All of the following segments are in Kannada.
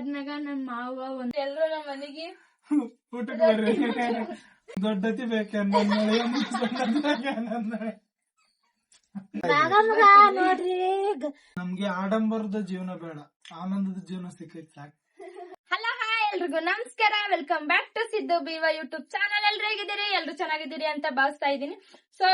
ಆದ್ಮ್ಯಾಗ ನನ್ ಮಾವ ಒಂದ್ ಎಲ್ರು ನಮ್ಮ ಮನೆಗೆ ಊಟಕ್ಕೆ ಬರ್ರಿ. ದೊಡ್ಡತಿ ಬೇಕೇನ್ ನಮ್ಗೆ ಆಡಂಬರದ ಜೀವನ ಬೇಡ ಆನಂದದ ಜೀವನ ಸಿಕ್ಕೈತಿ ಸಾಕು. ಎಲ್ರಿಗೂ ನಮಸ್ಕಾರ. ವೆಲ್ಕಮ್ ಬ್ಯಾಕ್ ಟು ಸಿದ್ದು ಬಿವ ಯೂಟ್ಯೂಬ್ ಚಾನಲ್ ಎಲ್ರು ಹೇಗಿದ್ದೀರಿ? ಎಲ್ರು ಚೆನ್ನಾಗಿದ್ದೀರಿ ಅಂತ ಭಾವಿಸ್ತಾ ಇದ್ದೀನಿ. ಸೊ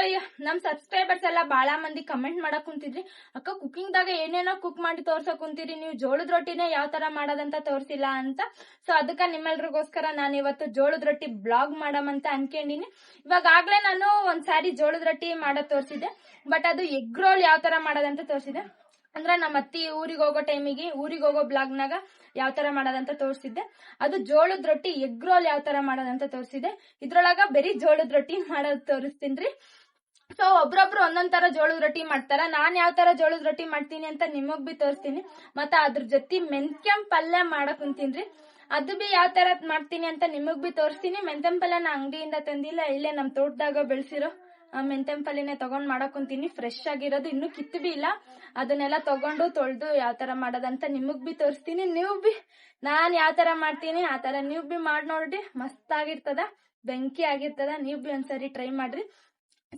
ನಮ್ ಸಬ್ಸ್ಕ್ರೈಬರ್ಸ್ ಎಲ್ಲ ಬಹಳ ಮಂದಿ ಕಮೆಂಟ್ ಮಾಡಕ್ ಕುಂತಿದ್ರಿ. ಅಕ್ಕ ಕುಕಿಂಗ್ ದಾಗ ಏನೇನೋ ಕುಕ್ ಮಾಡಿ ತೋರ್ಸಕ್ ಕುಂತೀರಿ? ನೀವು ಜೋಳದ ರೊಟ್ಟಿನೇ ಯಾವ ತರ ಮಾಡೋದಂತ ತೋರಿಸಿಲ್ಲ ಅಂತ. ಸೊ ಅದಕ್ಕ ನಿಮ್ಮೆಲ್ರಿಗೋಸ್ಕರ ನಾನು ಇವತ್ತು ಜೋಳದ ರೊಟ್ಟಿ ಬ್ಲಾಗ್ ಮಾಡಮಂತ ಅನ್ಕೊಂಡಿನಿ. ಇವಾಗ ಆಗ್ಲೇ ನಾನು ಒಂದ್ ಸಾರಿ ಜೋಳದ ರೊಟ್ಟಿ ಮಾಡೋದ್ ತೋರಿಸಿದೆ ಬಟ್ ಅದು ಎಗ್ ರೋಲ್ ಯಾವ ತರ ಮಾಡೋದಂತ ತೋರಿಸಿದೆ ಅಂದ್ರ ನಮ್ಮ ಅತ್ತಿ ಊರಿಗೆ ಹೋಗೋ ಟೈಮಿಗೆ ಊರಿಗೆ ಹೋಗೋ ಬ್ಲಾಗ್ನಾಗ ಯಾವ ತರ ಮಾಡೋದಂತ ತೋರಿಸಿದ್ದೆ. ಅದು ಜೋಳದ ರೊಟ್ಟಿ ಎಗ್ ರೋಲ್ ಯಾವ ತರ ಮಾಡೋದಂತ ತೋರಿಸಿದೆ ಇದ್ರೊಳಗ ಬರೀ ಜೋಳದ ರೊಟ್ಟಿ ಮಾಡೋದ್ ತೋರಿಸ್ತೀನಿ ಸೊ ಒಬ್ರೊಬ್ರು ಒಂದೊಂದ್ ತರ ಜೋಳದ ರೊಟ್ಟಿ ಮಾಡ್ತಾರ. ನಾನ್ ಯಾವ ತರ ಜೋಳದ ರೊಟ್ಟಿ ಮಾಡ್ತೀನಿ ಅಂತ ನಿಮಗ್ ಬಿ ತೋರಿಸ್ತೀನಿ. ಮತ್ತ ಅದ್ರ ಜೊತೆ ಮೆಂತ್ಯಂ ಪಲ್ಯ ಮಾಡಕ್ ಕುಂತೀನ್ರಿ. ಅದು ಬಿ ಯಾವ ತರ ಮಾಡ್ತೀನಿ ಅಂತ ನಿಮಗ್ ಬಿ ತೋರಿಸ್ತೀನಿ. ಮೆಂತ್ಯಂ ಪಲ್ಯ ನಾ ಅಂಗಡಿಯಿಂದ ತಂದಿಲ್ಲ. ಇಲ್ಲೇ ನಮ್ ತೋಟದಾಗ ಬೆಳೆಸಿರೋ ಮೆಂತ್ಯಂ ಪಲ್ಯನೇ ತಗೊಂಡ್ ಮಾಡಕ್ ಕುಂತೀನಿ. ಫ್ರೆಶ್ ಆಗಿರೋದು ಇನ್ನು ಕಿತ್ತು ಬಿ ಇಲ್ಲ. ಅದನ್ನೆಲ್ಲ ತಗೊಂಡು ತೊಳ್ದು ಯಾವ ತರ ಮಾಡೋದಂತ ನಿಮಗ್ ಬಿ ತೋರಿಸ್ತೀನಿ. ನೀವ್ ಬಿ ನಾನ್ ಯಾವ ತರ ಮಾಡ್ತೀನಿ ಆ ತರ ನೀವ್ ಬಿ ಮಾಡ್ ನೋಡ್ರಿ. ಮಸ್ತ್ ಆಗಿರ್ತದ ಬೆಂಕಿ ಆಗಿರ್ತದ. ನೀವ್ ಬಿ ಒಂದ್ಸರಿ ಟ್ರೈ ಮಾಡ್ರಿ.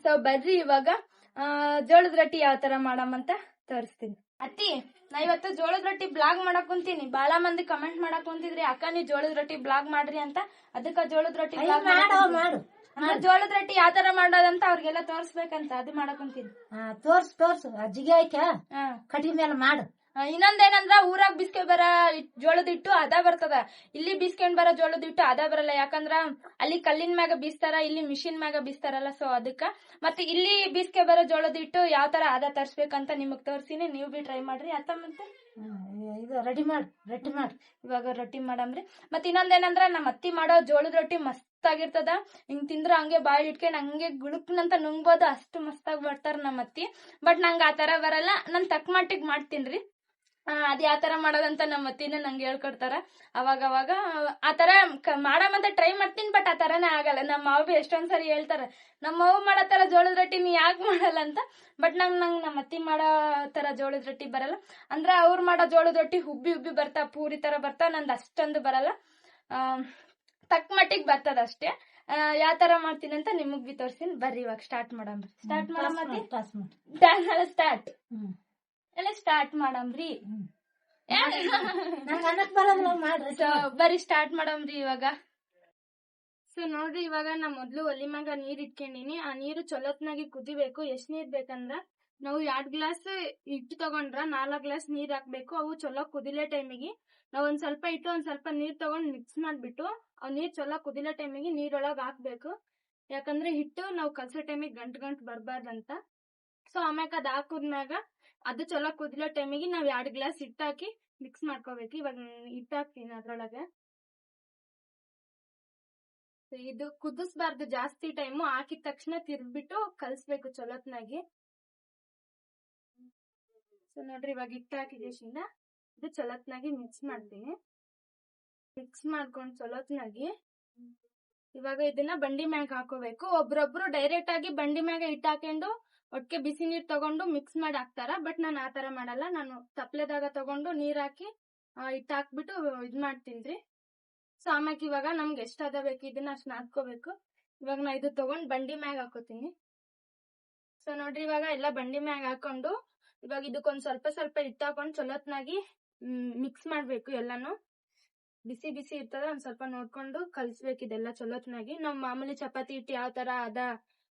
ಸೊ ಬರ್ರಿ ಇವಾಗ ಆ, ಜೋಳದ ರೊಟ್ಟಿ ಯಾವ ತರ ಮಾಡಮಂತ ತೋರಿಸ್ತೀನಿ. ಅತ್ತಿ ನಾ ಇವತ್ತು ಜೋಳದ ರೊಟ್ಟಿ ಬ್ಲಾಗ್ ಮಾಡಕ್ ಕುಂತೀನಿ. ಬಾಳ ಮಂದಿ ಕಮೆಂಟ್ ಮಾಡಕ್ ಕುಂತಿದ್ರಿ ಅಕ್ಕ ನೀ ಜೋಳದ ರೊಟ್ಟಿ ಬ್ಲಾಗ್ ಮಾಡ್ರಿ ಅಂತ. ಅದಕ್ಕ ಜೋಳದ ರೊಟ್ಟಿ ಬ್ಲಾಗ್ ಮಾಡೋ. ಜೋಳದ ರೊಟ್ಟಿ ಯಾವ ತರ ಮಾಡೋದಂತ ಅವ್ರಿಗೆಲ್ಲ ತೋರ್ಸ್ಬೇಕಂತ ಅದು ಮಾಡಕೊಂತೀನಿ. ಕುಂತೀನಿ ಹಾ ತೋರ್ಸ್ ತೋರ್ಸು. ಅಜ್ಜಿಗೆ ಆಯ್ತಾ ಹಾ. ಕಟಿ ಮೇಲೆ ಮಾಡು. ಇನ್ನೊಂದೇನಂದ್ರ ಊರಾಗ ಬಿಸ್ಕೆ ಬರ ಜೋಳದ ಹಿಟ್ಟು ಅದ ಬರ್ತದ. ಇಲ್ಲಿ ಬಿಸ್ಕೊಂಡ್ ಬರೋ ಜೋಳದ ಹಿಟ್ಟು ಅದ ಬರಲ್ಲ. ಯಾಕಂದ್ರ ಅಲ್ಲಿ ಕಲ್ಲಿನ ಮ್ಯಾಗ ಬೀಸ್ತಾರ ಇಲ್ಲಿ ಮಿಷಿನ್ ಮ್ಯಾಗ ಬೀಸ್ತಾರಲ್ಲ ಸೊ ಅದಕ್ಕ. ಮತ್ತೆ ಇಲ್ಲಿ ಬಿಸ್ಕೆ ಬರೋ ಜೋಳದ ಹಿಟ್ಟು ಯಾವ ತರ ಅದ ತರ್ಸ್ಬೇಕಂತ ನಿಮಗ್ ತೋರ್ಸಿನಿ. ನೀವು ಬಿ ಟ್ರೈ ಮಾಡ್ರಿ. ಅತ್ತ ಮತ್ತೆ? ಇದು ರೆಡಿ ಮಾಡಿ ರೊಟ್ಟಿ ಮಾಡಿ. ಇವಾಗ ರೊಟ್ಟಿ ಮಾಡಮ್ರಿ. ಮತ್ತೆ ಇನ್ನೊಂದೇನಂದ್ರ ನಮ್ಮ ಅತ್ತಿ ಮಾಡೋ ಜೋಳದ ರೊಟ್ಟಿ ಮಸ್ತ್ ಆಗಿರ್ತದ ಹಿಂಗ್ ತಿಂದ್ರ ಹಂಗೆ ಬಾಯಿ ಇಟ್ಕೊಂಡ್ ಹಂಗೆ ಗುಳುಕ್ನಂತ ನುಂಗ್ಬೋದು ಅಷ್ಟು ಮಸ್ತಾಗಿ ಬರ್ತಾರ ನಮ್ಮ ಅತ್ತಿ. ಬಟ್ ನಂಗೆ ಆ ತರ ಬರಲ್ಲ. ನಾನು ತಕ್ಕ ಮಟ್ಟಿಗೆ ಮಾಡ್ತೀನ್ರಿ ಆ, ಅದ್ ಯಾವ ತರ ಮಾಡೋದಂತ ನಮ್ಮ ಅತ್ತಿನ ನಂಗೆ ಹೇಳ್ಕೊಡ್ತಾರ. ಅವಾಗ ಅವಾಗ ಆ ತರ ಮಾಡಮಂತ ಟ್ರೈ ಮಾಡ್ತೀನಿ ಬಟ್ ಆ ತರನೇ ಆಗಲ್ಲ. ನಮ್ಮ ಮಾವು ಬಿ ಎಷ್ಟೊಂದ್ ಸರಿ ಹೇಳ್ತಾರ ನಮ್ಮ ಮಾವು ಮಾಡೋ ತರ ಜೋಳದ ರೊಟ್ಟಿ ನೀ ಯಾಕೆ ಮಾಡಲ್ಲ? ಅಂತ. ಬಟ್ ನಂಗ್ ನಂಗ್ ನಮ್ಮ ಅತ್ತಿ ಮಾಡೋ ತರ ಜೋಳದ ರೊಟ್ಟಿ ಬರಲ್ಲ. ಅಂದ್ರ ಅವ್ರು ಮಾಡೋ ಜೋಳದ ರೊಟ್ಟಿ ಹುಬ್ಬಿ ಹುಬ್ಬಿ ಬರ್ತಾ ಪೂರಿ ತರ ಬರ್ತಾ ನಂದು ಅಷ್ಟೊಂದು ಬರಲ್ಲ. ತಕ್ಕ ಮಟ್ಟಿಗೆ ಬರ್ತದ ಅಷ್ಟೇ ಯಾವ ತರ ಮಾಡ್ತೀನಿ ಅಂತ ನಿಮಗ್ ಬಿ ತೋರ್ಸಿನಿ ಬರ್ರಿ ಇವಾಗ ಸ್ಟಾರ್ಟ್ ಮಾಡಮ್ರಿ ಸ್ಟಾರ್ಟ್ ಮಾಡಮ್ರಿ ಸ್ಟಾರ್ಟ್ ಎಲ್ಲ ಸ್ಟಾರ್ಟ್ ಮಾಡಮ್ರಿ. ಬರ್ರಿ ಸ್ಟಾರ್ಟ್ ಮಾಡಮ್ರಿ ಇವಾಗ. ಸೊ ನೋಡ್ರಿ ಇವಾಗ ನಾ ಮೊದ್ಲು ಒಲಿ ಮ್ಯಾಗ ನೀರ್ ಇಟ್ಕೊಂಡಿನಿ. ಆ ನೀರು ಚೊಲೋತ್ನಾಗಿ ಕುದಿಬೇಕು. ಎಷ್ಟ್ ನೀರ್ ಬೇಕಂದ್ರ? ನಾವು ಎರಡ್ ಗ್ಲಾಸ್ ಹಿಟ್ಟು ತಗೊಂಡ್ರ ನಾಲ್ಕ್ ಗ್ಲಾಸ್ ನೀರ್ ಹಾಕ್ಬೇಕು. ಅವು ಚೊಲೋ ಕುದಿಲೆ ಟೈಮಿಗೆ ನಾವ್ ಒಂದ್ ಸ್ವಲ್ಪ ಇಟ್ಟು ಒಂದ್ ಸ್ವಲ್ಪ ನೀರ್ ತಗೊಂಡ್ ಮಿಕ್ಸ್ ಮಾಡ್ಬಿಟ್ಟು ಆ ನೀರ್ ಚೊಲೋ ಕುದಿಲೋ ಟೈಮಿಗೆ ನೀರೊಳಗ್ ಹಾಕ್ಬೇಕು. ಯಾಕಂದ್ರೆ ಹಿಟ್ಟು ನಾವು ಕಲ್ಸೋ ಟೈಮಿಗೆ ಗಂಟ್ ಗಂಟ್ ಬರ್ಬಾರ್ದಂತ. ಸೊ ಆಮ್ಯಾಕ ಅದ್ ಹಾಕುದ್ಮ್ಯಾಗ ಅದು ಚೊಲೋ ಕುದಿಲೋ ಟೈಮಿಗೆ ನಾವ್ ಎರಡ್ ಗ್ಲಾಸ್ ಹಿಟ್ಟು ಹಾಕಿ ಮಿಕ್ಸ್ ಮಾಡ್ಕೋಬೇಕು. ಇವಾಗ ಹಿಟ್ಟು ಹಾಕ್ತೀನಿ ಅದ್ರೊಳಗೆ ಇದು ಕುದಿಸ್ಬಾರ್ದು ಜಾಸ್ತಿ ಟೈಮು ಹಾಕಿದ ತಕ್ಷಣ ತಿರ್ಬಿಟ್ಟು ಕಲ್ಸ್ಬೇಕು ಚೊಲೋತ್ನಾಗಿ. ಸೊ ನೋಡ್ರಿ ಇವಾಗ ಹಿಟ್ಟು ಹಾಕಿದೇಶಿಂದ ಇದು ಚೊಲೋತ್ನಾಗಿ ಮಿಕ್ಸ್ ಮಾಡ್ತೀನಿ. ಮಿಕ್ಸ್ ಮಾಡ್ಕೊಂಡು ಚಲೋತ್ನಾಗಿ ಇವಾಗ ಇದನ್ನ ಬಂಡಿ ಮ್ಯಾಗ ಹಾಕೋಬೇಕು. ಒಬ್ರೊಬ್ರು ಡೈರೆಕ್ಟ್ ಆಗಿ ಬಂಡಿ ಮ್ಯಾಗ ಹಿಟ್ಟು ಹಾಕೊಂಡು ಒಟ್ಟಿಗೆ ಬಿಸಿ ನೀರ್ ತಗೊಂಡು ಮಿಕ್ಸ್ ಮಾಡಿ ಹಾಕ್ತಾರ. ಬಟ್ ನಾನು ಆತರ ಮಾಡಲ್ಲ. ನಾನು ತಪ್ಲೆದಾಗ ತಗೊಂಡು ನೀರ್ ಹಾಕಿ ಇಟ್ಟು ಹಿಟ್ಟು ಹಾಕ್ಬಿಟ್ಟು ಇದ್ ಮಾಡ್ತೀನಿ ಸೊ ಆಮ್ಯಾಕ ಇವಾಗ ನಮ್ಗೆ ಎಷ್ಟಾದ ಬೇಕು ಇದನ್ನ ಅಷ್ಟು ನಾದ್ಕೋಬೇಕು. ಇವಾಗ ನಾ ಇದು ತಗೊಂಡ್ ಬಂಡಿ ಮ್ಯಾಗ ಹಾಕೋತೀನಿ. ಸೊ ನೋಡ್ರಿ ಇವಾಗ ಎಲ್ಲ ಬಂಡಿ ಮ್ಯಾಗ ಹಾಕೊಂಡು ಇವಾಗ ಇದಕ್ಕೊಂದ್ ಸ್ವಲ್ಪ ಸ್ವಲ್ಪ ಹಿಟ್ಟು ಹಾಕೊಂಡು ಚೊಲೋತ್ನಾಗಿ ಮಿಕ್ಸ್ ಮಾಡ್ಬೇಕು ಎಲ್ಲಾನು. ಬಿಸಿ ಬಿಸಿ ಇರ್ತದ, ಒಂದ್ ಸ್ವಲ್ಪ ನೋಡ್ಕೊಂಡು ಕಲ್ಸ್ಬೇಕು ಇದೆಲ್ಲ ಚಲೋತ್ನಾಗಿ. ನಾವ್ ಮಾಮೂಲಿ ಚಪಾತಿ ಹಿಟ್ಟು ಯಾವ ತರ ಅದ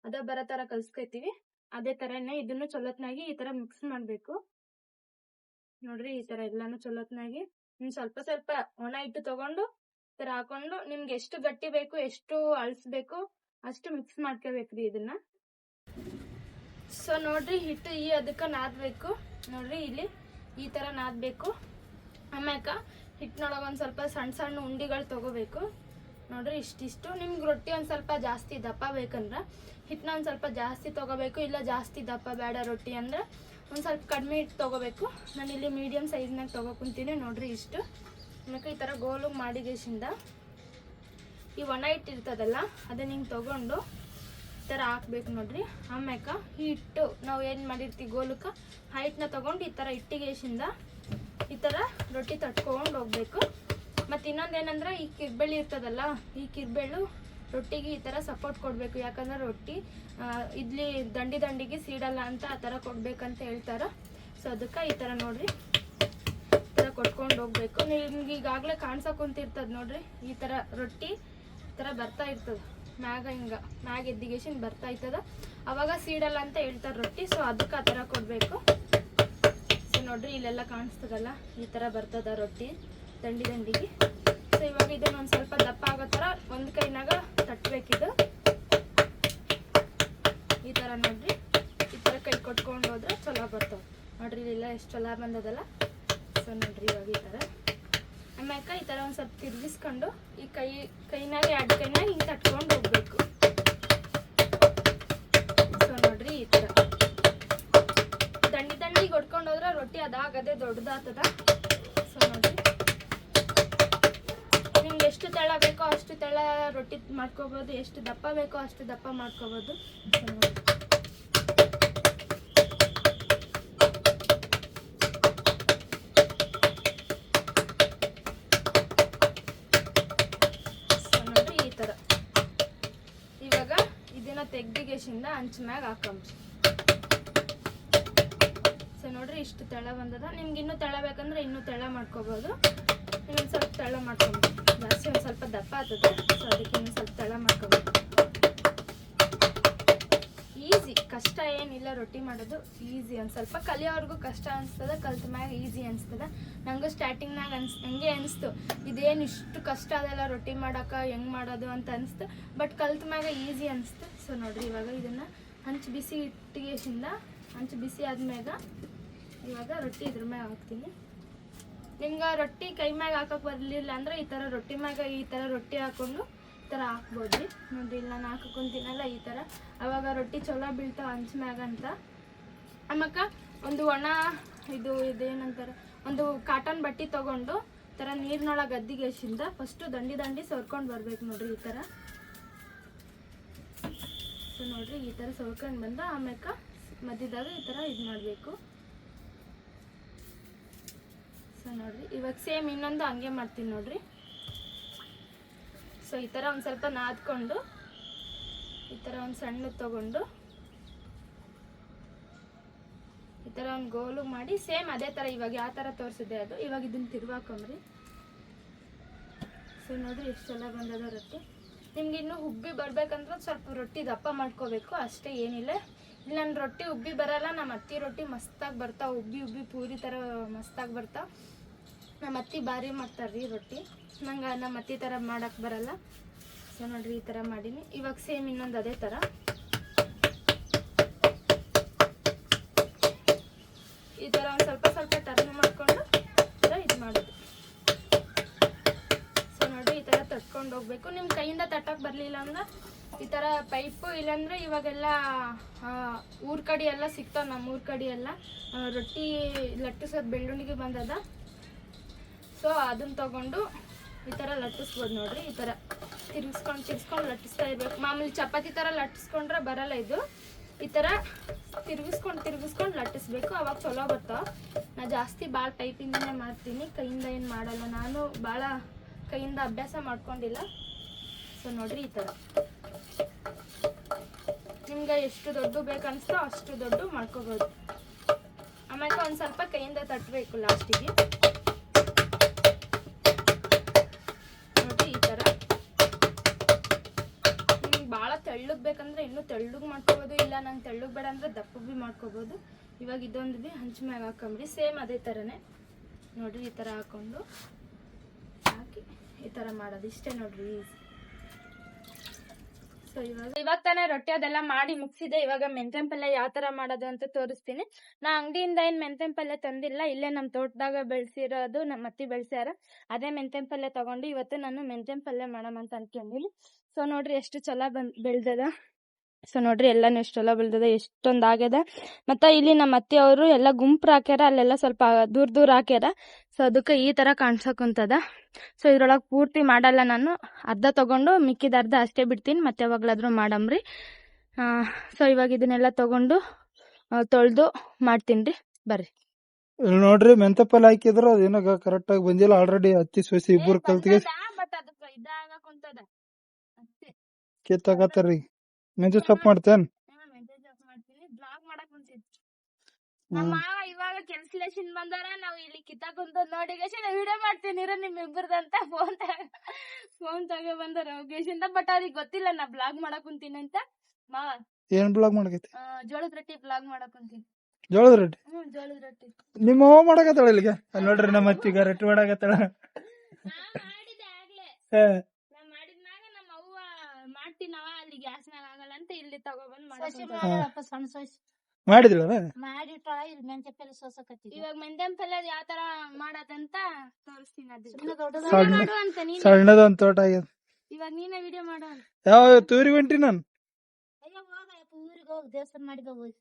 ಅದ ಬರೋ ತರ ಕಲ್ಸ್ಕೊತೀವಿ. ಅದೇ ತರನೇ ಇದನ್ನು ಚಲೋತ್ನಾಗಿ ಈ ತರ ಮಿಕ್ಸ್ ಮಾಡ್ಬೇಕು. ನೋಡ್ರಿ ಈ ತರ ಎಲ್ಲಾನು ಚಲೋತ್ನಾಗಿ. ಇನ್ ಸ್ವಲ್ಪ ಸ್ವಲ್ಪ ಒಣ ಹಿಟ್ಟು ತಗೊಂಡು, ಈ ತರ ಹಾಕೊಂಡು ನಿಮ್ಗೆ ಎಷ್ಟು ಗಟ್ಟಿ ಬೇಕು, ಎಷ್ಟು ಅಳ್ಸ್ಬೇಕು, ಅಷ್ಟು ಮಿಕ್ಸ್ ಮಾಡ್ಕೋಬೇಕ್ರಿ ಇದನ್ನ. ಸೊ ನೋಡ್ರಿ ಹಿಟ್ಟು ಈ ಅದಕ್ಕ ನಾದ್ಬೇಕು. ನೋಡ್ರಿ ಇಲ್ಲಿ ಈ ತರ ನಾದ್ಬೇಕು. ಆಮ್ಯಾಕ? ಹಿಟ್ಟಿನೊಳಗೆ ಒಂದು ಸ್ವಲ್ಪ ಸಣ್ಣ ಸಣ್ಣ ಉಂಡಿಗಳು ತಗೋಬೇಕು. ನೋಡ್ರಿ ಇಷ್ಟಿಷ್ಟು ನಿಮ್ಗೆ ರೊಟ್ಟಿ ಒಂದು ಸ್ವಲ್ಪ ಜಾಸ್ತಿ ದಪ್ಪ ಬೇಕಂದ್ರೆ ಹಿಟ್ಟನ್ನ ಒಂದು ಸ್ವಲ್ಪ ಜಾಸ್ತಿ ತಗೋಬೇಕು, ಇಲ್ಲ ಜಾಸ್ತಿ ದಪ್ಪ ಬೇಡ ರೊಟ್ಟಿ ಅಂದ್ರೆ ಒಂದು ಸ್ವಲ್ಪ ಕಡಿಮೆ ಹಿಟ್ಟು ತಗೋಬೇಕು. ನಾನು ಇಲ್ಲಿ ಮೀಡಿಯಮ್ ಸೈಜ್ನಾಗ ತಗೋ ಕುಂತೀನಿ, ನೋಡ್ರಿ ಇಷ್ಟು. ಆಮ್ಯಾಕೆ ಈ ಥರ ಗೋಲು ಮಾಡಿಗೇಶಿಂದ ಈ ಒಣ ಹಿಟ್ಟು ಇರ್ತದಲ್ಲ ಅದನ್ನ ಹಿಂಗೆ ತಗೊಂಡು ಈ ಥರ ಹಾಕ್ಬೇಕು ನೋಡ್ರಿ. ಆಮ್ಯಾಕ ಹಿಟ್ಟು ನಾವು ಏನು ಮಾಡಿರ್ತೀವಿ ಗೋಲಕ್ಕೆ ಆ ಹಿಟ್ಟನ್ನ ತಗೊಂಡು ಈ ಥರ ಇಟ್ಟಿಗೆಶಿಂದ ಈ ಥರ ರೊಟ್ಟಿ ತಟ್ಕೊಂಡು ಹೋಗ್ಬೇಕು. ಮತ್ತೆ ಇನ್ನೊಂದೇನಂದ್ರೆ ಈ ಕಿರ್ಬೆಳ್ಳಿ ಇರ್ತದಲ್ಲ, ಈ ಕಿರ್ಬೆಳ್ಳು ರೊಟ್ಟಿಗೆ ಈ ಥರ ಸಪೋರ್ಟ್ ಕೊಡಬೇಕು. ಯಾಕಂದ್ರೆ ರೊಟ್ಟಿ ಇಡ್ಲಿ ದಂಡಿ ದಂಡಿಗೆ ಸೀಡಲ್ಲ ಅಂತ ಆ ಥರ ಕೊಡ್ಬೇಕಂತ ಹೇಳ್ತಾರೆ. ಸೊ ಅದಕ್ಕೆ ಈ ಥರ ನೋಡ್ರಿ. ಈ ಥರ ಕೊಟ್ಕೊಂಡು ಹೋಗ್ಬೇಕು. ನಿಮ್ಗೆ ಈಗಾಗಲೇ ಕಾಣ್ಸಕ್ಕೆ ಕುಂತಿರ್ತದೆ ನೋಡ್ರಿ. ಈ ಥರ ರೊಟ್ಟಿ ಈ ಥರ ಬರ್ತಾ ಇರ್ತದ. ಮ್ಯಾಗ ಹಿಂಗೆ, ಮ್ಯಾಗ ಎದ್ದಿಗೇಶನ್ ಬರ್ತಾ ಇರ್ತದ. ಅವಾಗ ಸೀಡಲ್ಲ ಅಂತ ಹೇಳ್ತಾರೆ ರೊಟ್ಟಿ. ಸೊ ಅದಕ್ಕೆ ಆ ಥರ ಕೊಡ್ಬೇಕು. ನೋಡ್ರಿ, ಇಲ್ಲೆಲ್ಲ ಕಾಣಿಸ್ತದಲ್ಲ? ಈ ತರ ಬರ್ತದ ರೊಟ್ಟಿ ದಂಡಿ ದಂಡಿಗೆ. ಸೊ ಇವಾಗ ಇದನ್ನ ಒಂದ್ ಸ್ವಲ್ಪ ದಪ್ಪ ಆಗೋ ತರ ಒಂದ್ ಕೈನಾಗ ತಟ್ಬೇಕಿದು ಈ ತರ ನೋಡ್ರಿ, ಈ ತರ ಕೈ ಕೊಟ್ಕೊಂಡು ಹೋದ್ರೆ ಚಲೋ ಬರ್ತಾವ ನೋಡ್ರಿ, ಇಲ್ಲೆಲ್ಲ ಎಷ್ಟು ಚಲೋ ಬಂದದಲ್ಲ? ಸೊ ನೋಡ್ರಿ ಇವಾಗ ಈ ತರ. ಆಮ್ಯಾಕ ಈ ತರ ಒಂದ್ ಸ್ವಲ್ಪ ತಿರ್ಗಿಸ್ಕೊಂಡು ಈ ಕೈ, ಕೈನಾಗ ಎರಡು ಕೈನಾಗ ಹಿಂಗ್ ತಟ್ಕೊಂಡು ಹೋಗ್ಬೇಕು. ಅದಾಗದೆ ದೊಡ್ಡದಾಗ್ತದ ಸೊ ನೋಡ್ರಿ ನಿಮ್ಗೆ ಎಷ್ಟು ತೆಳ ಬೇಕೋ ಅಷ್ಟು ತೆಳ ರೊಟ್ಟಿ ಮಾಡ್ಕೋಬೋದು, ಎಷ್ಟು ದಪ್ಪ ಬೇಕೋ ಅಷ್ಟು ದಪ್ಪ ಮಾಡ್ಕೋಬೋದು. ಇವಾಗ ಇದನ್ನ ತೆಗ್ದಿಗೆಶಿಂದ ಹಂಚ ಮ್ಯಾಗ ಹಾಕೊಂಬ್ರಿ ಇಷ್ಟು ತೆಳ ಬಂದದ. ನಿಮ್ಗೆ ಇನ್ನೂ ತಳ ಬೇಕಂದ್ರೆ ಇನ್ನೂ ತೆಳ ಮಾಡ್ಕೋಬೋದು. ಇನ್ನೊಂದು ಸ್ವಲ್ಪ ತೆಳ ಮಾಡ್ಕೊಬೋದು. ಜಾಸ್ತಿ ಒಂದು ಸ್ವಲ್ಪ ದಪ್ಪ ಆಗ್ತದೆ. ಸೊ ಅದಕ್ಕೆ ಇನ್ನೊಂದು ಸ್ವಲ್ಪ ತೆಳ ಮಾಡ್ಕೋಬೋದು. ಈಸಿ ಕಷ್ಟ ಏನಿಲ್ಲ ರೊಟ್ಟಿ ಮಾಡೋದು. ಈಸಿ ಒಂದು ಸ್ವಲ್ಪ ಕಲಿಯೋರ್ಗು ಕಷ್ಟ ಅನಿಸ್ತದೆ. ಕಲ್ತ ಮ್ಯಾಗ ಈಸಿ ಅನಿಸ್ತದೆ. ನಂಗೂ ಸ್ಟಾರ್ಟಿಂಗ್ನಾಗ ಅನ್ಸ್, ಹಂಗೆ ಅನಿಸ್ತು. ಇದೇನು ಇಷ್ಟು ಕಷ್ಟ ಅದಲ್ಲ ರೊಟ್ಟಿ ಮಾಡೋಕೆ, ಹೆಂಗೆ ಮಾಡೋದು ಅಂತ ಅನಿಸ್ತು. ಬಟ್ ಕಲ್ತ ಮ್ಯಾಗ ಈಸಿ ಅನಿಸ್ತು. ಸೊ ನೋಡಿರಿ ಇವಾಗ ಇದನ್ನು ಹಂಚು ಬಿಸಿ ಇಟ್ಟಿಗೆಸಿಂದ ಹಂಚು ಬಿಸಿ ಆದ್ಮ್ಯಾಗ ಇವಾಗ ರೊಟ್ಟಿ ಇದ್ರ ಮ್ಯಾಗ ಹಾಕ್ತೀನಿ. ನಿಮ್ಗೆ ರೊಟ್ಟಿ ಕೈ ಮ್ಯಾಗ ಹಾಕಕ್ ಬರಲಿಲ್ಲ ಅಂದ್ರೆ ಈ ಥರ ರೊಟ್ಟಿ ಮ್ಯಾಗ ಈ ಥರ ರೊಟ್ಟಿ ಹಾಕೊಂಡು ಈ ಥರ ಹಾಕ್ಬೋದ್ರಿ ನೋಡ್ರಿ ಇಲ್ಲಿ, ನಾನು ಹಾಕೊಂತೀನಲ್ಲ ಈ ಥರ ಅವಾಗ ರೊಟ್ಟಿ ಚಲೋ ಬೀಳ್ತಾವ ಹಂಚ್ ಮ್ಯಾಗ ಅಂತ. ಆಮಕ್ಕ ಒಂದು ಒಣ ಇದು ಇದೇನಂತಾರೆ, ಒಂದು ಕಾಟನ್ ಬಟ್ಟೆ ತಗೊಂಡು ಈ ಥರ ನೀರಿನೊಳಗೆ ಗದ್ದಿಗೆಸಿಂದ ಫಸ್ಟು ದಂಡಿ ದಂಡಿ ಸೋರ್ಕೊಂಡು ಬರ್ಬೇಕು ನೋಡ್ರಿ ಈ ಥರ ಸೊ ನೋಡ್ರಿ ಈ ಥರ ಸೋರ್ಕೊಂಡು ಬಂದ ಆಮ್ಯಾಕ ಮಧ್ಯದಾಗ ಈ ಥರ ಇದು ಮಾಡಬೇಕು. ಸೊ ನೋಡ್ರಿ. ಇವಾಗ ಸೇಮ್ ಇನ್ನೊಂದು ಹಂಗೆ ಮಾಡ್ತೀನಿ ನೋಡ್ರಿ. ಸೊ ಈ ಥರ ಒಂದು ಸ್ವಲ್ಪ ನಾದ್ಕೊಂಡು, ಈ ಥರ ಒಂದು ಸಣ್ಣ ತಗೊಂಡು, ಈ ಥರ ಒಂದು ಗೋಲು ಮಾಡಿ ಸೇಮ್ ಅದೇ ಥರ ಇವಾಗ ಯಾವ ಥರ ತೋರಿಸಿದೆ ಅದು. ಇವಾಗ ಇದನ್ನು ತಿರ್ವಾಕೊಂಬ್ರಿ ಸೊ ನೋಡ್ರಿ ಎಷ್ಟು ಚೆನ್ನಾಗಿ ಬಂದದ ರೊಟ್ಟಿ. ನಿಮ್ಗೆ ಇನ್ನೂ ಉಬ್ಬಿ ಬರಬೇಕಂದ್ರೆ ಸ್ವಲ್ಪ ರೊಟ್ಟಿ ದಪ್ಪ ಮಾಡ್ಕೋಬೇಕು. ಅಷ್ಟೇ ಏನಿಲ್ಲ. ಇಲ್ಲಿ ನನ್ನ ರೊಟ್ಟಿ ಉಬ್ಬಿ ಬರಲ್ಲ. ನಮ್ಮ ಅತ್ತಿ ರೊಟ್ಟಿ ಮಸ್ತಾಗಿ ಬರ್ತಾವೆ. ಉಬ್ಬಿ ಉಬ್ಬಿ ಪೂರಿ ಥರ ಮಸ್ತಾಗಿ ಬರ್ತಾವ. ನಮ್ಮ ಅತ್ತಿ ಭಾರಿ ಮಾಡ್ತಾರೆ ರೀ ರೊಟ್ಟಿ. ನಂಗೆ ನಮ್ಮ ಅತ್ತಿ ಥರ ಮಾಡೋಕ್ಕೆ ಬರಲ್ಲ. ಸೊ ನೋಡಿರಿ ಈ ಥರ ಮಾಡೀನಿ. ಇವಾಗ ಸೇಮ್ ಇನ್ನೊಂದು ಅದೇ ಥರ ಈ ಥರ ಒಂದು ಸ್ವಲ್ಪ ಸ್ವಲ್ಪ ಟರ್ನ್ ಮಾಡಿಕೊಂಡು ಇದು ಮಾಡೋದು. ಸೊ ನೋಡ್ರಿ ಈ ಥರ ತಟ್ಕೊಂಡು ಹೋಗ್ಬೇಕು. ನಿಮ್ಮ ಕೈಯಿಂದ ತಟ್ಟಕ್ಕೆ ಬರಲಿಲ್ಲ ಅಂದ್ರೆ ಈ ಥರ ಪೈಪು ಇಲ್ಲಾಂದರೆ ಇವಾಗೆಲ್ಲ ಊರ ಕಡೆ ಎಲ್ಲ ಸಿಗ್ತಾವೆ ನಮ್ಮ ಊರ ಕಡೆ ಎಲ್ಲ. ರೊಟ್ಟಿ ಲಟ್ಟಿಸೋದು ಬೆಳ್ಳುಳ್ಳಿಗೆ ಬಂದದ. ಸೊ ಅದನ್ನ ತಗೊಂಡು ಈ ಥರ ಲಟ್ಟಿಸ್ಬೋದು ನೋಡ್ರಿ, ಈ ಥರ ತಿರ್ಗಿಸ್ಕೊಂಡು ತಿರ್ಗಿಸ್ಕೊಂಡು ಲಟ್ಟಿಸ್ತಾ ಇರ್ಬೇಕು. ಮಾಮೂಲಿ ಚಪಾತಿ ಥರ ಲಟ್ಟಿಸ್ಕೊಂಡ್ರೆ ಬರಲ್ಲ ಇದು. ಈ ಥರ ತಿರ್ಗಿಸ್ಕೊಂಡು ತಿರ್ಗಿಸ್ಕೊಂಡು ಲಟ್ಟಿಸ್ಬೇಕು. ಅವಾಗ ಚಲೋ ಬರ್ತಾವ ನಾ ಜಾಸ್ತಿ ಭಾಳ ಪೈಪಿಂದನೇ ಮಾಡ್ತೀನಿ. ಕೈಯಿಂದ ಏನು ಮಾಡಲ್ಲ. ನಾನು ಭಾಳ ಕೈಯಿಂದ ಅಭ್ಯಾಸ ಮಾಡ್ಕೊಂಡಿಲ್ಲ. ಸೊ ನೋಡ್ರಿ ಈ ಥರ ನಿಮ್ಗೆ ಎಷ್ಟು ದೊಡ್ಡ ಬೇಕನ್ಸ್ತೋ ಅಷ್ಟು ದೊಡ್ಡ ಮಾಡ್ಕೋಬೋದು. ಆಮೇಲೆ ಒಂದು ಸ್ವಲ್ಪ ಕೈಯಿಂದ ತಟ್ಟಬೇಕು ಲಾಸ್ಟಿಗೆ. ತೆಳ್ಳಗ್ ಬೇಕಂದ್ರೆ ಇನ್ನು ತೆಳ್ಳಗ್ ಮಾಡ್ಕೋಬಹುದು ಇಲ್ಲ. ನಂಗೆ ತೆಳ್ಳಗ್ ಬೇಡ ಅಂದ್ರೆ ದಪ್ಪಗೆ ಭೀ ಮಾಡ್ಕೋಬೋದು. ಇವಾಗ ಇದೊಂದು ಭೀ ಹಂಚ್ ಮ್ಯಾಗ ಹಾಕೊಂಬ್ರಿ ಸೇಮ್ ಅದೇ ಥರನೇ ನೋಡ್ರಿ, ಈ ಥರ ಹಾಕೊಂಡು ಹಾಕಿ ಈ ಥರ ಮಾಡೋದು. ಇಷ್ಟೇ ನೋಡ್ರಿ ಸೊ ಇವಾಗ ಇವಾಗ ತಾನೇ ರೊಟ್ಟಿ ಅದೆಲ್ಲ ಮಾಡಿ ಮುಗಿಸಿದೆ. ಇವಾಗ ಮೆಂತೆನ್ ಪಲ್ಯ ಯಾವ ತರ ಮಾಡೋದು ಅಂತ ತೋರಿಸ್ತೀನಿ. ನಾ ಅಂಗಡಿಯಿಂದ ಏನ್ ಮೆಂತೆನ್ ಪಲ್ಯ ತಂದಿಲ್ಲ. ಇಲ್ಲೇ ನಮ್ಮ ತೋಟದಾಗ ಬೆಳೆಸಿರೋದು ನಮ್ಮ ಅತ್ತಿ ಬೆಳೆಸ್ಯಾರ. ಅದೇ ಮೆಂತೆನ್ ಪಲ್ಯ ತಗೊಂಡು ಇವತ್ತು ನಾನು ಮೆಂತೆನ್ ಪಲ್ಯ ಮಾಡಮ್ ಅಂತ ಅನ್ಕೊಂಡಿನಿ. ಸೊ ನೋಡ್ರಿ ಎಷ್ಟು ಚಲೋ ಬಂದ್ ಬೆಳ್ದದ. ಸೊ ನೋಡ್ರಿ ಎಲ್ಲಾನು ಎಷ್ಟು ಚಲೋ ಬೆಳ್ದದ ಎಷ್ಟೊಂದು ಆಗ್ಯದ. ಮತ್ತ ಇಲ್ಲಿ ನಮ್ಮ ಅತ್ತೆ ಅವರು ಎಲ್ಲ ಗುಂಪು ಹಾಕ್ಯಾರ ಅಲ್ಲೆಲ್ಲ ಸ್ವಲ್ಪ ದೂರ ದೂರ ಹಾಕ್ಯಾರ. ಸೊ ಅದಕ್ಕೆ ಈ ತರ ಕಾಣ್ಸಕುಂತದ ಸೊ ಇದ್ರೊಳಗೆ ಪೂರ್ತಿ ಮಾಡಲ್ಲ ನಾನು. ಅರ್ಧ ತಗೊಂಡು ಮಿಕ್ಕಿದ ಅರ್ಧ ಅಷ್ಟೇ ಬಿಡ್ತೀನಿ ಮತ್ತೆ ಯಾವಾಗ್ಲಾದ್ರೂ ಮಾಡಮ್ರಿ ಸೊ ಇವಾಗ ಇದನ್ನೆಲ್ಲ ತಗೊಂಡು ತೊಳೆದು ಮಾಡ್ತೀನಿ ರೀ. ಬರ್ರಿ. ಇಲ್ಲಿ ನೋಡ್ರಿ ಮೆಂತಪಲ್ಲೆ ಹಾಕಿದ್ರು ಅದೇನಾಗ ಕರೆಕ್ಟ್ ಆಗಿ ಬಂದಿಲ್ಲ. ಆಲ್ರೆಡಿ ಹತ್ತಿ ಸೊಸಿ ಇಬ್ಬರು ಕಲ್ತಿಗೆ ಕಿತ್ತಾಕತ್ತಾರ್ರಿ ಮೆಂತ್ಯ ಸೊಪ್ಪು ಮಾಡ್ತೇನ್? ಬ್ಲಾಗ್ ಮಾಡಕ್ ಕುಂತಿದ್ವಿ ನಮ್ಮ ಮಾವ ಇವಾಗ ಕೆಲ್ಸಲೇಶನ್ ಬಂದಾರ ನಾವ್ ಇಲ್ಲಿ ಕಿತ್ತಾಕ್ ಕುಂತ ನೋಡಿ ನಾವು ವಿಡಿಯೋ ಮಾಡ್ತೀನಿ ನಿಮ್ ಇಬ್ಬರದಂತ ಫೋನ್ ಫೋನ್ ತಗೋ ಬಂದಾರ ಹೋಗೇಶಿಂದ ಬಟ್ ಅವ್ರಿಗೆ ಗೊತ್ತಿಲ್ಲ ನಾ ಬ್ಲಾಗ್ ಮಾಡಕ್ ಕುಂತೀನಿ ಅಂತ. ಮಾವ ಏನ್ ಬ್ಲಾಗ್ ಮಾಡಕೈತಿ? ಜೋಳದ ರೊಟ್ಟಿ ಬ್ಲಾಗ್ ಮಾಡಕ್ ಕುಂತೀನಿ. ಜೋಳದ ರೊಟ್ಟಿ? ಹ್ಮ್ ಜೋಳದ ರೊಟ್ಟಿ. ನಿಮ್ಮ ಅವ್ವ ಮಾಡಕತ್ತಾಳ ಇಲ್ಲಿಗೆ? ನೋಡ್ರಿ ನಮ್ಮ ಅತ್ತಿಗ ರೊಟ್ಟಿ ಮಾಡಕತ್ತಾಳ. ಹಾ. ನಾ ಮಾಡಿದ್ಮ್ಯಾಗ ನಮ್ಮ ಅವ್ವ ಮಾಡ್ತೀನವ ಅಲ್ಲಿ ಇಲ್ಲಿ ತಗೊಬಂದ್ ಸಸಿ ಮಾಡಕ್ ಮಾಡ್ಯಾಳಪ್ಪ ಸಣ್ಣ ಸಸಿ ಮಾಡಿದಿಲ್ಲ ಮಾಡಿಟ್ಟಾಳ ಇಲ್ಲಿ ಮೆಂತೆ ಪಲ್ಲೆ ಸೋಸಕತ್ತಿದ್ವಿ ಇವಾಗ ಮೆಂತ್ಯನ್ ಪಲ್ಯ ಯಾವ ತರ ಮಾಡದಂತ ತೋರಿಸ್ತೀನಿ ಅದು ಸುಮ್ಮನೆ ಸಣ್ಣ- ಮಾಡು ಅಂತ ನೀನ್. ಸಣ್ಣದ ಒಂದ್ ತೋಟ ಆಗ್ಯದ. ಇವಾಗ ನೀನೇ ವಿಡಿಯೋ ಮಾಡು ಯಾವ ತೂರಿಗೆ ಹೊಂಟಿ ನಾನು? ಅಯ್ಯೋ ಹೋಗಪ್ಪ ಊರಿಗೆ ಹೋಗಿ ದೇವಸ್ಥಾನ ಮಾಡಿ ಹೋಗಿ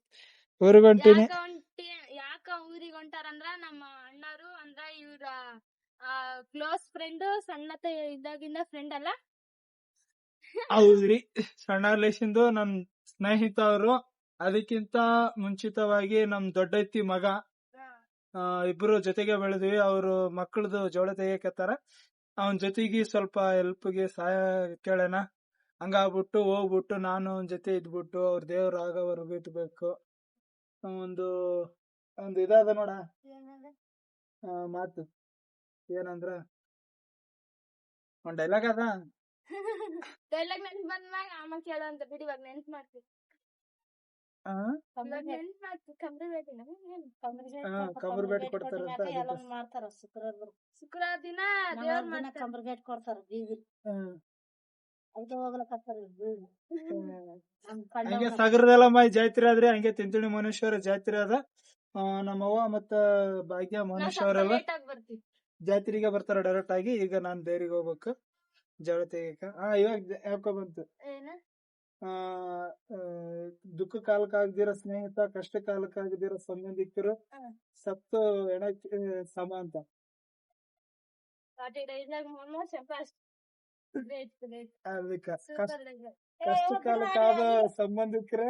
ಊರಿಗೆ ಹೊಂಟಿನಿ. ಯಾಕ ಹೊಂಟಿ ಯಾಕ ಊರಿಗೆ ಹೊಂಟಾರಂದ್ರ ನಮ್ಮ ಅಣ್ಣರು ಅಂದ್ರ ಇವ್ರ ಕ್ಲೋಸ್ ಫ್ರೆಂಡ್ ಸಣ್ಣತ ಇದ್ದಾಗಿಂದ ಫ್ರೆಂಡ್ ಅಲ್ಲ. ಹೌದ್ರಿ. ಸಣ್ಣ ಲೇಸಿಂದು ನನ್ ಸ್ನೇಹಿತ ಅವರು ಅದಕ್ಕಿಂತ ಮುಂಚಿತವಾಗಿ ನಮ್ ದೊಡ್ಡತ್ತಿ ಮಗ ಇಬ್ರು ಜೊತೆಗೆ ಬೆಳೆದ್ವಿ. ಅವ್ರು ಮಕ್ಕಳದು ಜೋಳ ತೆಗಿಯಕತ್ತಾರ. ಅವನ್ ಜೊತೆಗೆ ಸ್ವಲ್ಪ ಹೆಲ್ಪ್ಗೆ ಸಹಾಯ ಕೇಳೋಣ. ಹಂಗಾಗ್ಬಿಟ್ಟು ಹೋಗ್ಬಿಟ್ಟು ನಾನು ಅವನ ಜೊತೆ ಇದ್ಬಿಟ್ಟು ಅವ್ರ ದೇವ್ರ ಆಗೋವರೆಗೂ ಬಿಟ್ಬೇಕು ಒಂದು ಒಂದು ಇದಾದ ನೋಡ. ಮಾತು. ಏನಂದ್ರ, ಒಂದ್ ಡೈಲಾಗ್ ಅದ ಡೈಲಾಗ್ ನೆನ್ಪ್ ಬಂದ್ಮ್ಯಾಗ ಆಮೇಲೆ ಕೇಳು ಅಂತ ಬಿಡಿ ಇವಾಗ ನೆನ್ಪ್ ಮಾಡ್ತೀನಿ. ನೆನ್ಪ್ ಕಂಬ್ರಿ ಕಂಬರ್ ಬೇಟ್ ಅದಕ್ಕೆ. ಎಲ್ಲ ಮಾಡ್ತಾರ ಶುಕ್ರವಾರ ಶುಕ್ರವಾರ ದಿನ ದೇವ್ರ ಕಂಬರ್ ಕೊಡ್ತಾರ ಹ್ಮ್. ಅದಕ್ಕೆ ಹೋಗ್ಲಕತ್ತಾರ ನಮ್ ಹಂಗೆ ಪಲ್ಯ ಸಾಗರದೆಲ್ಲ ಮಾಯಿ ಜಾತ್ರೆ ಆದ್ರೆ ಹಂಗೆ ತಿಂತಿಣಿ ಮನುಷ್ಯರ ಜಾತ್ರೆ ಅದ ನಮ್ಮವ್ವ ಮತ್ತ ಭಾಗ್ಯ ನಾವ್ ಮನುಷ್ಯ ಸ್ವಲ್ಪ ಅವರೆಲ್ಲ ಲೇಟ್ ಜಾತ್ರೆಗೆ ಬರ್ತಾರ ಡೈರೆಕ್ಟ್ ಆಗಿ ಈಗ ನಾನ್ ಡೈರಿಗೆ ಹೋಗ್ಬೇಕು. ಜಗಳ ತೆಗಿಯಕ ಆ ಇವಾಗ ಯಾಕೋ ಬಂತು. ಆ ದುಃಖ ಕಾಲಕ್ಕಾಗದಿರ ಆಗದಿರೋ ಸ್ನೇಹಿತ ಕಷ್ಟ ಕಾಲಕ್ಕಾಗದಿರ ಆಗದಿರೋ ಸಂಬಂಧಿಕರು. ಸತ್ತು ಎಣ ಸಮ ಅಂತ. ಕಷ್ಟ ಕಾಲಕ್ಕಾದ ಸಂಬಂಧಿಕರೇ?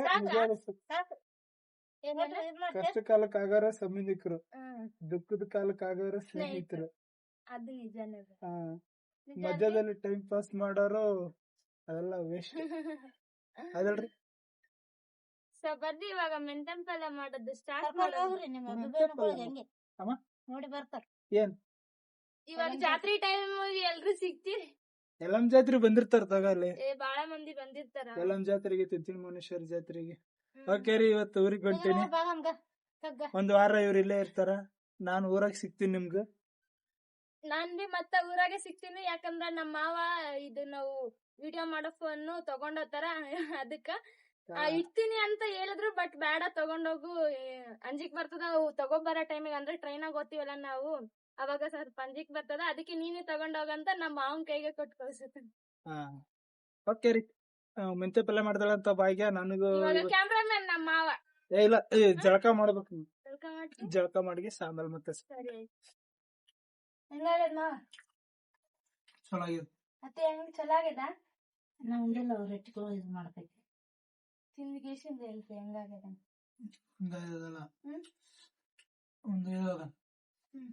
ಕಷ್ಟ ಕಾಲಕ್ಕಾಗಾರ ಆಗೋರ ಸಂಬಂಧಿಕರು ದುಃಖದ ಕಾಲಕ್ಕಾಗಾರ ಸ್ನೇಹಿತರು. ಅದು ನಿಜಾನೇ. ಹಾ? ಮಧ್ಯದಲ್ಲಿ ಟೈಮ್ ಪಾಸ್ ಮಾಡೋರು ಅದೆಲ್ಲ ವೇಸ್ಟ್ ಅದಲ್ರಿ? ಸೊ ಬರ್ರಿ ಇವಾಗ ಮೆಂತನ್ ಪಲ್ಯ ಮಾಡೋದು ಸ್ಟಾರ್ಟ್ ಮಾಡೋದ್ರಿ ನಿಮ್ಮ ಹಂಗೆ ಅಮ್ಮ? ನೋಡಿ ಬರ್ತಾರ. ಏನ್? ಇವಾಗ ಜಾತ್ರೆ ಟೈಮ್ ಎಲ್ರು ಸಿಗ್ತೀರಿ? ಎಲ್ಲಮ್ ಜಾತ್ರೆ ಬಂದಿರ್ತಾರ ತಗ ಅಲ್ಲಿ. ಏ ಬಾಳ ಮಂದಿ ಬಂದಿರ್ತಾರ. ಎಲ್ಲಮ್ ಜಾತ್ರೆಗೆ ತಿಂತಿನ ಮನುಷ್ಯರ ಜಾತ್ರೆಗೆ. ಓಕೆ ರೀ ಇವತ್ತು ಊರಿಗೆ ಹೊಂಟೀನಿ. ಒಂದ್ ವಾರ ಇವ್ರ ಇಲ್ಲೇ ಇರ್ತಾರ. ನಾನ್ ಊರಾಗ ಸಿಗ್ತೀನಿ ನಿಮ್ಗ. ನಾನ್ ಬಿ ಮತ್ತ ಊರಾಗೆ ಸಿಗ್ತೀನಿ ಯಾಕಂದ್ರ ನಮ್ಮ ಮಾವ ಇದು ನಾವು ವಿಡಿಯೋ ಮಾಡೋ ಫೋನ್ ತಗೊಂಡೋತಾರ ಅದಕ್ಕ ಆ, ಇಡ್ತೀನಿ ಅಂತ ಹೇಳಿದ್ರು ಬಟ್ ಬೇಡ ತಗೊಂಡೋಗು ಅಂಜಿಕ್ ಬರ್ತದ ಅವು ತಗೊಂಬರೋ ಟೈಮಿಗೆ ಅಂದ್ರೆ ಟ್ರೈನಾಗ ಓದ್ತೀವಲ್ಲ ನಾವು ಅವಾಗ ಸ್ವಲ್ಪ ಅಂಜಿಕ್ ಬರ್ತದ ಅದಕ್ಕೆ ನೀನೇ ತಗೊಂಡೋಗಂತ ನಮ್ಮ ಮಾವನ್ ಕೈಗೆ ಕೊಟ್ಟು ಕಳ್ಸುತ್ತೆ. ಹಾ. ಓಕೆ ರೀ. ಆ, ಮೆಂತೆ ಪಲ್ಯ ಅಂತ ಬಾಯ್ಗೆ ನನಗೂ ಇವಾಗ ಕ್ಯಾಮ್ರಾಮನ್ ನಮ್ಮ ಮಾವ. ಏ ಇಲ್ಲ ಏ, ಜಳಕ ಮಾಡ್ಬೇಕು. ವೆಲ್ಕಮ್ ಮಾಡ್ತೀನಿ ಜಳಕ ಮಾಡಿ ಸಾಂಬಾರ್ ಮತ್ತೆ ಸರಿ ಹೆಂಗ ಹೇಳಿದ್ನ ಚಲೋ ಮತ್ತೆ ಹೆಂಗ್ ಚಲೋ ಆಗ್ಯದ ನಾವು ಉಂಡಿಲ್ಲ ಅವ್ರ ರೊಟ್ಟಿಗಳು ಇದು ಮಾಡ್ತೈತಿ. ತಿಂದಿಗೇಶನ್ ಹೇಳ್ತಿ ಹೆಂಗಾಗ್ಯದ? ಒಂದ್ ಹ್ಮ್. ಒಂದ್ ಐದದ ಹ್ಮ್.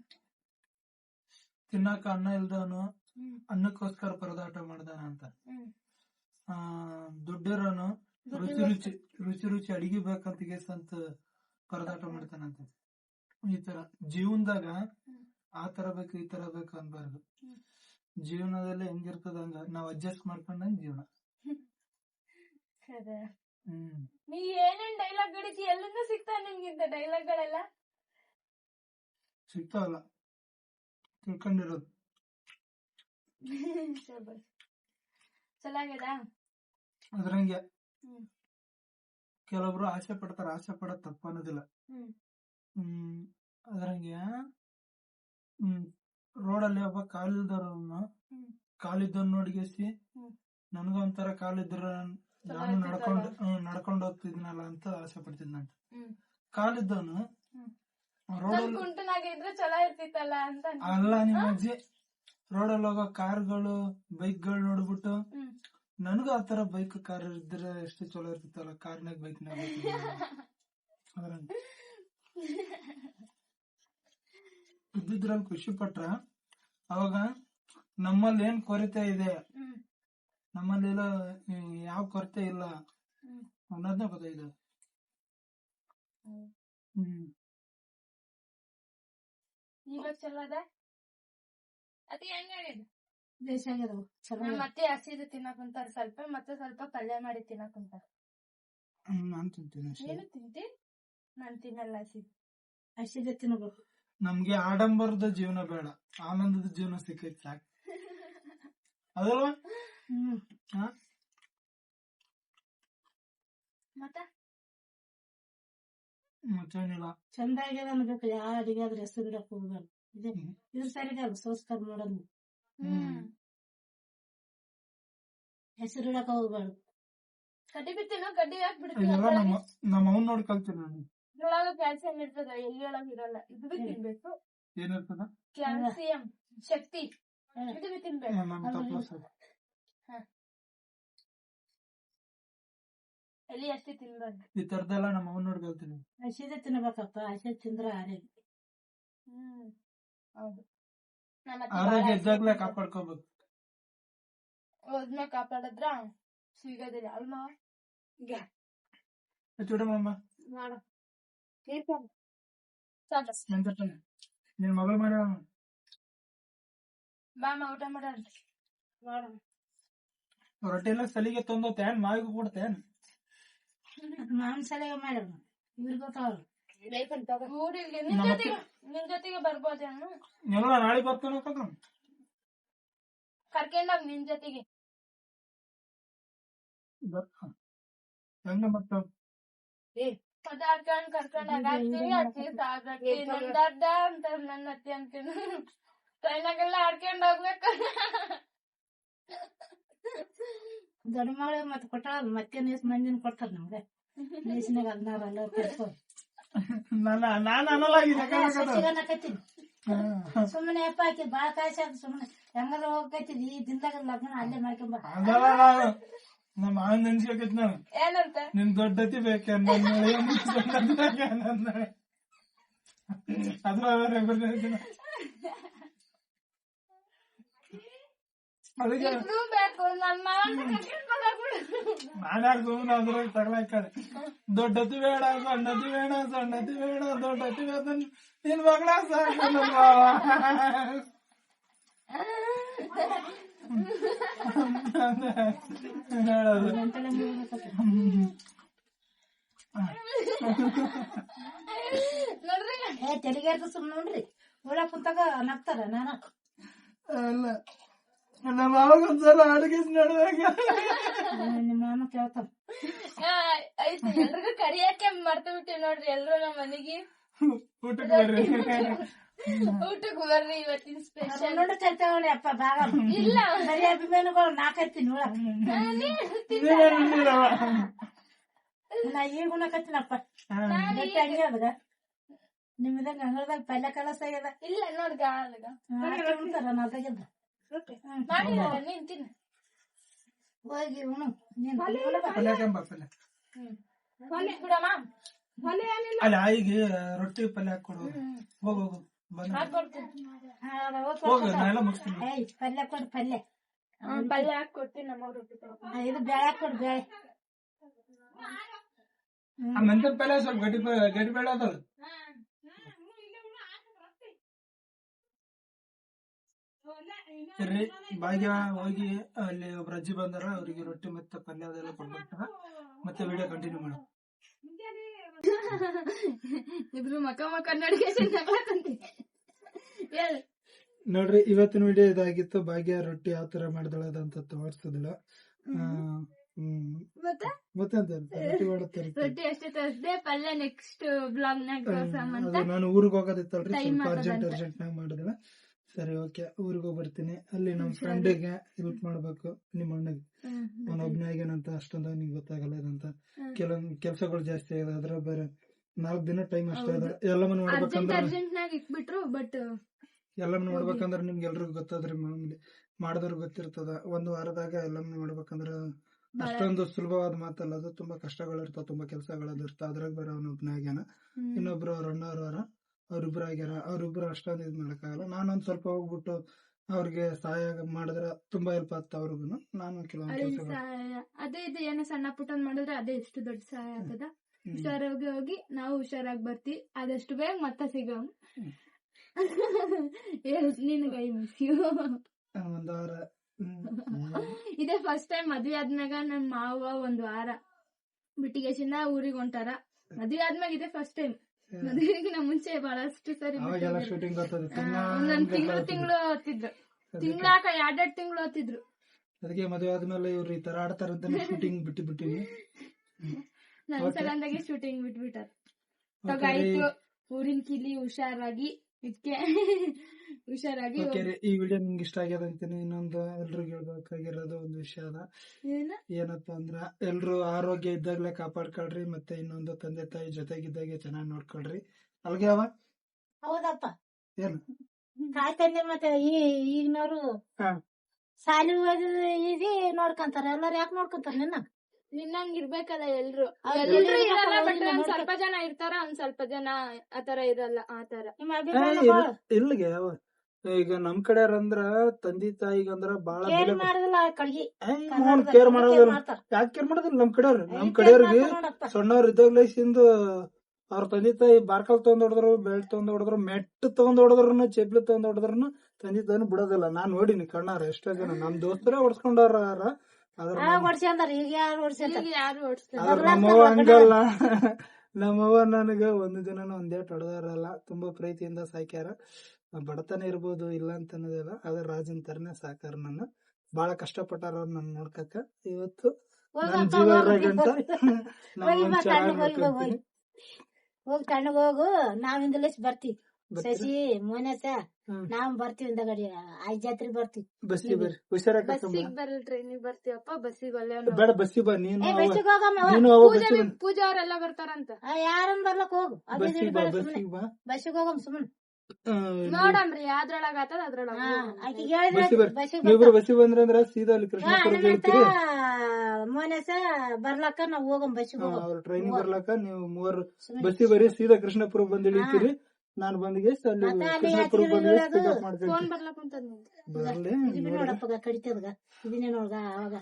ತಿನ್ನಾಕ ಅನ್ನ ಇಲ್ದವನು ಅನ್ನಕ್ಕೋಸ್ಕರ ಪರದಾಟ ಮಾಡ್ದಾನ ಅಂತ. ಆ ದುಡ್ಡಿರೋನು ರುಚಿ ರುಚಿ ರುಚಿ ರುಚಿ ಅಡಿಗೆ ಬೇಕಂತ ಅಂತ ಪರದಾಟ ಮಾಡ್ತಾನಂತ. ಈ ತರ ಜೀವನದಾಗ. ಆ ತರ ಬೇಕು ಈ ತರ ಬೇಕು ಅನ್ಬಾರ್ದು. ಜೀವನದಲ್ಲಿ ಹೆಂಗಿರ್ತದ ಹಂಗ ನಾವ್ ಅಡ್ಜಸ್ಟ್ ಮಾಡ್ಕೊಂಡಂಗ ಜೀವನ. ಹ್ಮ್. ನೀ ಏನೇನ್ ಡೈಲಾಗ್ ಗಡಿತಿ ಎಲ್ಲಂದ ಸಿಗ್ತಾವ ನಿಮ್ಗಿಂತ ಡೈಲಾಗ್ ಗಳೆಲ್ಲ? ಸಿಗ್ತಾವಲ್ಲ ತಿಳ್ಕೊಂಡಿರೋದು. ಆಗ್ಯದ ಅದ್ರಂಗೆ. ಕೆಲವೊಬ್ರು ಆಸೆ ಪಡ್ತಾರ ಆಸೆ ಪಡೋದ್ ತಪ್ಪ ಅನ್ನೋದಿಲ್ಲ. ಹ್ಮ್. ಅದ್ರಂಗೆ ಹ್ಮ್ ರೋಡಲ್ಲಿ ಒಬ್ಬ ಕಾಲಿಲ್ದವ್ರವ್ನು ಹ್ಮ್. ನೋಡಿ ನೋಡಿಗೆಸಿ. ನನಗೂ ಒಂಥರ ಕಾಲಿದ್ರ ನಾನು. ನಡ್ಕೊಂಡು ನಡ್ಕೊಂಡು ಹೋಗ್ತಿದ್ನಲ್ಲ ಅಂತ ಆಸೆ ಪಡ್ತಿದ್ನಂತ. ಕಾಲಿದ್ದವನು ಅಲ್ಲ ನಿಮ್ಮ ಅಜ್ಜಿ ರೋಡಲ್ಲಿ ಹೋಗೋ ಕಾರ್ಗಳು ಬೈಕ್ಗಳು ನೋಡ್ಬಿಟ್ಟು ಹ್ಮ್. ನನಗೂ ಆತರ ಬೈಕ್ ಕಾರ್ ಇದ್ರೆ ಎಷ್ಟು ಚಲೋ ಇರ್ತಿತ್ತಲ್ಲ ಕಾರ್ನಾಗ ಬೈಕ್ನಾಗ ಇದ್ದಿದ್ರಲ್ಲಿ ಖುಷಿ ಪಟ್ರ. ಅವಾಗ ನಮ್ಮಲ್ಲಿ ಏನ್ ಕೊರತೆ ಇದೆ? ನಮ್ಮಲ್ಲಿ ನಮ್ಮಲ್ಲೆಲ್ಲ ಯಾವ ಕೊರತೆ ಇಲ್ಲ? ಹ್ಮ್. ಅನ್ನೋದನ್ನ ಗೊತ್ತಾಯ್ತು. ಹ್ಮ್. ಇವಾಗ ಚಲೋ ಅದ? ಅತಿ ಹೆಂಗಾಗಿದೆ ಬೇಸ್ ಆಗ್ಯದವು ಚಲೋ ಮತ್ತೆ ಹಸಿದು ತಿನ್ನಕ್ ಕುಂತಾರ ಸ್ವಲ್ಪ ಮತ್ತೆ ಸ್ವಲ್ಪ ಪಲ್ಯ ಮಾಡಿ ತಿನ್ನಕ್ ಕುಂತಾರ. ಹ್ಮ್, ನಾನ್ ತಿಂತೀನಿ ನೀನು ತಿಂತಿ? ನಾನ್ ತಿನ್ನಲ್ಲ ಹಸಿ ಹಸಿದೆ ತಿನ್ಬೇಕು. ನಮ್ಗೆ ಆಡಂಬರದ ಜೀವನ ಬೇಡ. ಆನಂದದ ಜೀವನ ಸಿಕ್ಕೈತ್ ಸಾಕು. ಅದಲ್ವಾ? ಹ್ಮ್. ಹಾ? ಮತ್ತ? ಮತ್ತೇನಿಲ್ಲ. ಚಂದ ಆಗ್ಯದ ಅನ್ಬೇಕು. ಯಾವ ಅಡಿಗೆ ಆದ್ರೆ ಹೆಸರು ಇಡಕ್ ಹೋಗ್ಬಾರ್ದು. ಇದ್ರ ಸರಿಗಲ್ಲ ಸಂಸ್ಕಾರ ಮಾಡೋದು ಹ್ಮ್. ಹೆಸರು ಇಡಕ್ ಹೋಗ್ಬಾರ್ದು ಕಡ್ಡಿ ಬಿತ್ತಿನ ಕಡ್ಡಿ ಯಾಕೆ ಇದೆಲ್ಲ ನಮ್ಮ ಬಿಡ್ತೀನಿ ನಮ್ಮ ಅವ್ನ್ ನೋಡಿ ಕಲ್ತೀನಿ ನಾನು. ಇದ್ರೊಳಗ ಕ್ಯಾಲ್ಸಿಯಂ ಇರ್ತದ ಎಲ್ಲಿ ಒಳಗ ಇರಲ್ಲ ಇದು ಬಿ ತಿನ್ಬೇಕು. ಏನಿರ್ತದ ಕ್ಯಾಲ್ಸಿಯಂ ಶಕ್ತಿ ಹ್ಮ್. ಇದು ಬಿ ತಿನ್ಬೇಕು ಎಲ್ಲಿ ಅಷ್ಟೇ. ತಿನ್ಬಾರ್ದು. ಈ ತರದೆಲ್ಲ ನಮ್ಮ ಅವ್ನ್ ನೋಡಿ ಕಲ್ತೀನಿ ಹಸಿದೆ ತಿನ್ಬೇಕಪ್ಪ ಹಸಿದ ತಿಂದ್ರ ಆರೋಗ್ಯ. ಹ್ಮ್. ಹೌದು. ಆರೋಗ್ಯ ಇದ್ದಾಗ್ಲೇ ಕಾಪಾಡ್ಕೋಬೇಕು. ಅದನ್ನ ಕಾಪಾಡಿದ್ರ ಸಿಗೋದಿಲ್ಲ ಅಲ್ವಾ? ಚೂಡಮ್ಮ ಮಾಡು. ನಿನ್ ಮಗಳು ಮಾಡ. ಬಾ ಅಮ್ಮ ಊಟ ಮಾಡ ರೊಟ್ಟಿ ಎಲ್ಲ ಸಲಿಗೆ ತಂದೋತೇನ್ ಮಾವಿಗೂ ಕೊಡ್ತೇನ್ ನಾನ್ ಸಲಿಗೆ ಮಾಡೋಣ. ಊರಿಗೆ ನಿನ್ ನಮ್ಮ ಜೊತೆಗೆ ನಿನ್ ಜೊತೆಗೆ ಬರ್ಬೋದೇನು ಎಲ್ಲ ನಾಳೆ ಬರ್ತಾನ ಕರ್ಕೊಂಡೋಗ್ ನಿನ್ ಜೊತೆಗೆ. ಹೆಂಗ ಮತ್ತ? ಮಾತಾಡ್ಕೊಂಡ್ ಕರ್ಕೊಂಡ್ ಆಗಾಡ್ತೀವಿ ಅಕ್ಕಿ ಸಾಗಕ್ಕೆ ನಮ್ ಅಂತ ನನ್ನ ಅತ್ತಿ ಅಂತೀನಿ. ಟ್ರೈನಾಗೆಲ್ಲ ಆಡ್ಕೊಂಡ್ ಹೋಗ್ಬೇಕು. ದೊಡ್ಡ ಮಗಳಿಗೆ ಮತ್ತೆ ಕೊಟ್ಟಾಳ ಮತ್ತೆ ನೀಸ್ ಮಂದಿನ ಕೊಡ್ತಾರ ನಮ್ಗೆ? ನೀಸಿನಾಗ ಹದಿನಾರು ಅಲ್ಲ ಸುಮ್ಮನೆ ಅಪ್ಪ ಹಾಕಿ ಬಾಳ ಕಾಯ್ಸ ಸುಮ್ಮನೆ ಹೆಂಗಾರ ಹೋಗಕತ್ತಿದ್ ಈ ದಿನದಾಗ ಲಗ್ನ ಅಲ್ಲೇ ಮಾಡ್ಕೊಂಬ ನಮ್ಮ ಆನ್ ನೆನ್ಸ್ಬೇಕೈತ್ ನಾನು ಏನಂತ? ನಿನ್ ದೊಡ್ಡತಿ ಬೇಕೆ ಅದು ಅವರೇ ಬರ್ತೀನಿ ಅದಕ್ಕೆ ಇಬ್ರು ಬೇಕು ನನ್ ಮಾವನ್ನ ಕರ್ಕೊಂಡ್ ಹೋಗ್ಬಿಡು. ನಾನು ಯಾಕೆ ಸುಮ್ಮನೆ ಅದ್ರಾಗ ತಗೊಳಕಡೆ ದೊಡ್ಡತಿ ಬೇಡ ಸಣ್ಣತಿ ಬೇಡ ಸಣ್ಣತಿ ಬೇಡ ದೊಡ್ಡತಿ ಬೇಡ ನಿನ್ ಮಗಳ ಸಾಕು ಹೇಳೋದು ನೋಡ್ರಿ ಏ ತೆಲಿಗೆ ಸುಮ್ಮನೆ ನೋಡ್ರಿ. ಒಳ ಕುಂತಾಗ ನಗ್ತಾರ ನಾನು. ಅಲ್ಲ ನಮ್ಮ ಮಾವಾಗ ಒಂದ್ಸಲ ಅಡುಗೆ ನಡುವಾಗ ನಿಮ್ಮ ಮಾಮ ಕೇಳ್ತಾನ. ಆಯ್ತು ಎಲ್ರಿಗೂ ಕರಿಯಕ್ಕೆ ಮರ್ತು ಬಿಟ್ಟಿವಿ ನೋಡ್ರಿ ಎಲ್ರು ನಮ್ಮ ಮನೆಗೆ. ಊಟಕ್ಕೆ ಬರ್ರಿ. ಊಟಕ್ಕೆ ಬರ್ರಿ ಇವತ್ತಿನ ಸ್ಪೆಷಲ್ ನೋಡಿ ತರ್ತೇವಳಿ ಅಪ್ಪ ಬಾಗ ಇಲ್ಲ. ಬರೀ ಅಭಿಮಾನಿಗಳು ನಾಕೈತಿ ನಿಂದಿರವ. ನಾ ಈಗ ಉಣಕತ್ತೀನಪ್ಪ ಗಟ್ಟಿ ಹಂಗೆ ಅದ ನಿಮ್ಮದಾಗ ಅಂಗಳದಾಗ ಪಲ್ಯ ಕಲಸ ಆಗ್ಯದ? ಇಲ್ಲ ನೋಡ್ ಗಾಳಗ ಹಾಕಿ ಉಣ್ತಾರ ನಾ ಮಾಡಿ ನೀ ತಿನ್ನ. ಹೋಗಿ ಉಣು ನೀನ್ ಬಿಡಮ್ಮ. ಅಲ್ಲ ಈಗ ರೊಟ್ಟಿ ಪಲ್ಯ ಹಾಕೊಡು ಹೋಗು. ಪಲ್ಯ ಕೊಡು ಪಲ್ಯ. ಪಲ್ಯ ಹಾಕೊಡ್ತೀನಿ ನಮ್ಮ ಇದು ಬೇಳೆ ಕೊಡು ಬೇಳೆ. ಆ ಮೆಂತ್ಯ ಪಲ್ಯ ಸ್ವಲ್ಪ ಗಟ್ಟಿ ಗಟ್ಟಿ ಬೇಳೆ ಅದಲ್ಲ. ಸರಿ ಭಾಗ್ಯ ಹೋಗಿ ಅಲ್ಲಿ ಒಬ್ರು ಅಜ್ಜಿ ಬಂದಾರ ಅವ್ರಿಗೆ ರೊಟ್ಟಿ ಮತ್ತೆ ಪಲ್ಯ ಅದೆಲ್ಲ ಕೊಡ್ಬಿಟ್ಟ ಮತ್ತೆ ವಿಡಿಯೋ ಕಂಟಿನ್ಯೂ ಮಾಡು ಇಬ್ರು ಮಕ ಮಕ ನೋಡ್ರಿ ಇವತ್ತಿನ ವಿಡಿಯೋ ಇದಾಗಿತ್ತು. ಭಾಗ್ಯ ರೊಟ್ಟಿ ಯಾವ ತರ ಮಾಡ್ದಳದಂತ ತೋರಿಸ್ತದಿಲ್ಲ ಮತ್ತೆ? ಮತ್ತೆ ಅಂತ? ರೊಟ್ಟಿ ಅಷ್ಟೇ ತರಿಸ್ದೆ ಪಲ್ಯ ನೆಕ್ಸ್ಟ್ ಬ್ಲಾಗ್ ನಾಗ ನಾನು ಊರಿಗೆ ಹೋಗೋದಿತ್ತಲ್ರಿ ಸ್ವಲ್ಪ ಅರ್ಜೆಂಟ್. ಅರ್ಜೆಂಟ್ ನಾಗ ಮಾಡಿದ್ರೆ ಸರಿ ಓಕೆ ಊರಿಗೆ ಬರ್ತೀನಿ. ಅಲ್ಲಿ ನಮ್ ಫ್ರೆಂಡಿಗೆ ಹೆಲ್ಪ್ ಮಾಡ್ಬೇಕು. ನಿಮ್ಮ ಅಣ್ಣಗೆ. ಅವ್ನ ಆಗ್ಯಾನಂತ ಅಷ್ಟೊಂದು ನಿಂಗೆ ಗೊತ್ತಾಗಲ್ಲ ಇದಂತ. ಕೆಲವೊಂದ್ ಕೆಲ್ಸಗಳು ಜಾಸ್ತಿ ಆಗಿದೆ. ಅದ್ರ ಬೇರೆ ನಾಲ್ಕ್ ದಿನ ಟೈಮ್ ಅಷ್ಟೇ ಅದ ಎಲ್ಲಮ್ಮನ ನೋಡ್ಬೇಕಂದ್ರೆ ಮಾಡ್ಬೇಕಂದ್ರ ಇಟ್ಬಿಟ್ರು ಬಟ್ ಮಾಡ್ಬೇಕಂದ್ರ ನಿಮ್ಗೆ ಎಲ್ರಿಗೂ ಗೊತ್ತಾದ್ರಿ ಮಾಮೂಲಿ ಮಾಡಿದ್ರು ಗೊತ್ತಿರ್ತದ. ಒಂದ್ ವಾರದಾಗ ಎಲ್ಲಮ್ಮನ ಮಾಡ್ಬೇಕಂದ್ರ ಅಷ್ಟೊಂದು ಸುಲಭವಾದ ಮಾತಲ್ಲ ಅದು. ತುಂಬಾ ಕಷ್ಟಗಳಿರ್ತಾವ ತುಂಬಾ ಕೆಲಸಗಳದ್ದು ಇರ್ತಾವ. ಅದ್ರಾಗ ಬೇರೆ ಅವ್ನ ಒಬ್ಬನೇ ಆಗ್ಯಾನ. ಇನ್ನೊಬ್ರು ಅವ್ರ ಅಣ್ಣವ್ರ ಅವ್ರಿಬ್ರು ಆಗ್ಯಾರ ಅವ್ರಿಬ್ರು ಅಷ್ಟೊಂದು ಇದ್ ಮಾಡೋಕ್ಕಾಗಲ್ಲ. ನಾನೊಂದ್ ಸ್ವಲ್ಪ ಹೋಗ್ಬಿಟ್ಟು ಅವ್ರಿಗೆ ಸಹಾಯ ಮಾಡಿದ್ರೆ ತುಂಬಾ ಹೆಲ್ಪ್ ಆಗ್ತಾ ಅವ್ರಿಗೂ ನಾನು ಕೆಲವೊಂದು ಅದೇ ಇದು ಏನೋ ಸಣ್ಣ ಪುಟ್ಟ ಮಾಡಿದ್ರೆ ಅದೇ ಇಷ್ಟು ದೊಡ್ಡ ಸಹಾಯ ಆಗ್ತದ? ಹುಷಾರಾಗಿ ಹೋಗಿ ನಾವು ಹುಷಾರಾಗಿ ಬರ್ತಿ. ಆದಷ್ಟು ಬೇಗ ಮತ್ತೆ ಸಿಗಮ್. ನಿನಗೆ ಒಂದ್ ವಾರ. ಇದೇ ಫಸ್ಟ್ ಟೈಮ್ ಮದ್ವೆ ಆದ್ಮ್ಯಾಗ ನನ್ ಮಾವ ಒಂದ್ ವಾರ ಬಿಟ್ಟಿಗೆಶಿಂದ ಊರಿಗೆ ಹೊಂಟಾರ. ಮದ್ವೆ ಆದ್ಮ್ಯಾಗ ಇದೇ ಫಸ್ಟ್ ಟೈಮ್ ಮದ್ವೆಗಿನ ಮುಂಚೆ ಬಹಳಷ್ಟು ಸರಿ ಶೂಟಿಂಗ್ ನನ್ ತಿಂಗಳು ತಿಂಗಳು ಹತ್ತಿದ್ರು ತಿಂಗಳಾಕ ಎರಡೆರಡು ತಿಂಗಳು ಹತ್ತಿದ್ರು ಅದಕ್ಕೆ ಮದುವೆ ಆದ್ಮೇಲೆ ಇವ್ರು ಈ ತರ ಆಡ್ತಾರಂತ ಶೂಟಿಂಗ್ ಬಿಟ್ಟು ಬಿಟ್ಟಿವಿ ನನ್ ಸಲಂದಾಗಿ ಶೂಟಿಂಗ್ ಬಿಟ್ಬಿಟ್ಟಾರ. ಊರಿನ ಕಿಲಿ ಹುಷಾರಾಗಿ ಇದಕ್ಕೆ ಹುಷಾರಾಗಿ ಓಕೆ ಈ ವಿಡಿಯೋ ನಿಮ್ಗೆ ಇಷ್ಟ ಆಗ್ಯದ ಅಂತೀನಿ. ಇನ್ನೊಂದು ಎಲ್ರು ಹೇಳ್ಬೇಕಾಗಿರೋದು ಒಂದು ವಿಷಯ ಅದ. ಏನ? ಏನಪ್ಪಾ ಅಂದ್ರ ಎಲ್ರು ಆರೋಗ್ಯ ಇದ್ದಾಗ್ಲೇ ಕಾಪಾಡ್ಕೊಳ್ರಿ ಮತ್ತೆ ಇನ್ನೊಂದು ತಂದೆ ತಾಯಿ ಜೊತೆಗಿದ್ದಾಗೆ ಚೆನ್ನಾಗಿ ನೋಡ್ಕೊಳ್ರಿ. ಅಲ್ಗೆ ಅವ? ಹೌದಪ್ಪ. ಏನು? ತಾಯಿ ತಂದೆ ಮತ್ತೆ ಈ ಈಗಿನವ್ರು ಹಾ. ಸಾಲಿ ಓದಿ ನೋಡ್ಕೊಂತಾರ. ಎಲ್ಲಾರು ಯಾಕೆ ನೋಡ್ಕೊಂತಾರ ನಿನ್ನ? ನಿನ್ನಂಗ್ ಇರ್ಬೇಕಲ್ಲ ಎಲ್ರು ಸ್ವಲ್ಪ ಜನ ಇರ್ತಾರ ಒಂದ್ ಸ್ವಲ್ಪ ಜನ ಆತರ ಇರಲ್ಲ ಆತರ ಇಲ್ಲಿಗೆ ಈಗ ನಮ್ ಕಡೆ ಅಂದ್ರ ತಂದಿ ತಾಯಿಗಂದ್ರ ಬಾಳ ಕೇರ್ ಮಾಡುದಿಲ್ಲ ಯಾಕೆ ಕೇರ್ ಮಾಡೋದಿಲ್ಲ ನಮ್ ಕಡೆಯವ್ರು? ನಮ್ ಕಡೆಯವ್ರಿಗೆ. ಸಣ್ಣವ್ರ ಇದ್ದಾಗ್ಲೇಸಿಂದ ಅವ್ರ ತಂದೆ ತಾಯಿ ಬಾರ್ಕಲ್ ತಗೊಂಡ್ ಹೊಡೆದ್ರು ಬೆಲ್ಟ್ ತಗೊಂಡ್ ಹೊಡೆದ್ರು ಮೆಟ್ ತಗೊಂಡ್ ಹೊಡೆದ್ರು ಚಪ್ಲಿ ತಗೊಂಡ್ ಹೊಡೆದ್ರು ತಂದೆ ತಾಯಿನ ಬಿಡೋದಿಲ್ಲ. ನಾನ್ ನೋಡಿನಿ ಕಣ್ಣಾರ ಎಷ್ಟೋ ಜನ. ನಮ್ ದೋಸ್ತರೇ ಹೊಡ್ಸ್ಕೊಂಡವ್ರ ನಮ್ಮವ್ವ ಹಂಗಲ್ಲ. ನಮ್ಮವ್ವ ನನಗ ಒಂದು ದಿನ ಒಂದೇ ಹೊಡೆದಾರಲ್ಲ ತುಂಬಾ ಪ್ರೀತಿಯಿಂದ ಸಾಕ್ಯಾರ. ಬಡತನ ಇರ್ಬೋದು ಇಲ್ಲ ಅಂತ ಅನ್ನೋದಿಲ್ಲ ಆದ್ರೆ ರಾಜನ್ ತರನೇ ಸಾಕಾರ ನನ್ನ. ಬಹಳ ಕಷ್ಟಪಟ್ಟಾರ ನನ್ನ ನನ್ ನೋಡ್ಕಕ್ಕ. ಇವತ್ತು ಹೋಗು, ತಣ್ಣಗೋಗು ತಣ್ಣಗ್ ಹೋಗಿ ನಾವಿಂದಲೇ ಬರ್ತೀವಿ? ಶಶಿ ಮೋನೇಶ. ನಾವ್ ಬರ್ತೀವಿ ಗಡಿ ಆಯ್ ಜಾತ್ರೆ ಬರ್ತೀವಿ. ಬಸ್ಸಿಗೆ ಬರ್ರಿ ಹುಷಾರಾಗಿ ಬರಲ್ ಟ್ರೈನಿಗೆ ಬರ್ತೀವಪ್ಪ ಬಸ್ಸಿಗೆ ಒಳ್ಳೆ. ಬೇಡ ಬಸ್ಸಿಗೆ ಬಾ ನೀನು ಬಸ್ಸಿಗೆ ಹೋಗಮ್ಮ ಪೂಜೆ ಪೂಜಾ ಅವರೆಲ್ಲ ಬರ್ತಾರಂತ. ಆ, ಯಾರನ್ ಬರ್ಲಕ್ ಹೋಗು? ಬಸ್ಸಿಗೆ ಹೋಗಮ್ ಸುಮ್ಮನೆ ನೋಡಮ್ರಿ ಯಾವ್ದ್ರೊಳಗ ಆತದ ಅದ್ರೊಳಗ ಬರ್ರಿ ನೀವಿಬ್ರು ಬಸ್ಸಿಗೆ ಬಂದ್ರೆ ಅಂದ್ರ ಸೀದಾ ಅಲ್ಲಿ ಹೇಳ್ತೀರಿ ಮೋನೇಶ ಬರ್ಲಕ್ಕ ನಾವ್ ಹೋಗಮ್ ಬಸ್ಸಿಗೆ ಅವ್ರ ಟ್ರೈನಿಂಗ್ ಬರ್ಲಾಕ ನೀವು ಮೂವರು ಬಸ್ಸಿ ಬಸ್ಸಿಗೆ ಬರೀ ಸೀದಾ ಕೃಷ್ಣಪುರ ಬಂದ್ ಇಳಿತೀರಿ. ನಾನ್ ಬಂದಿಗೆ ಕಡಿತದ್ಗ ನೋಡ್ಗ ಅವಾಗ.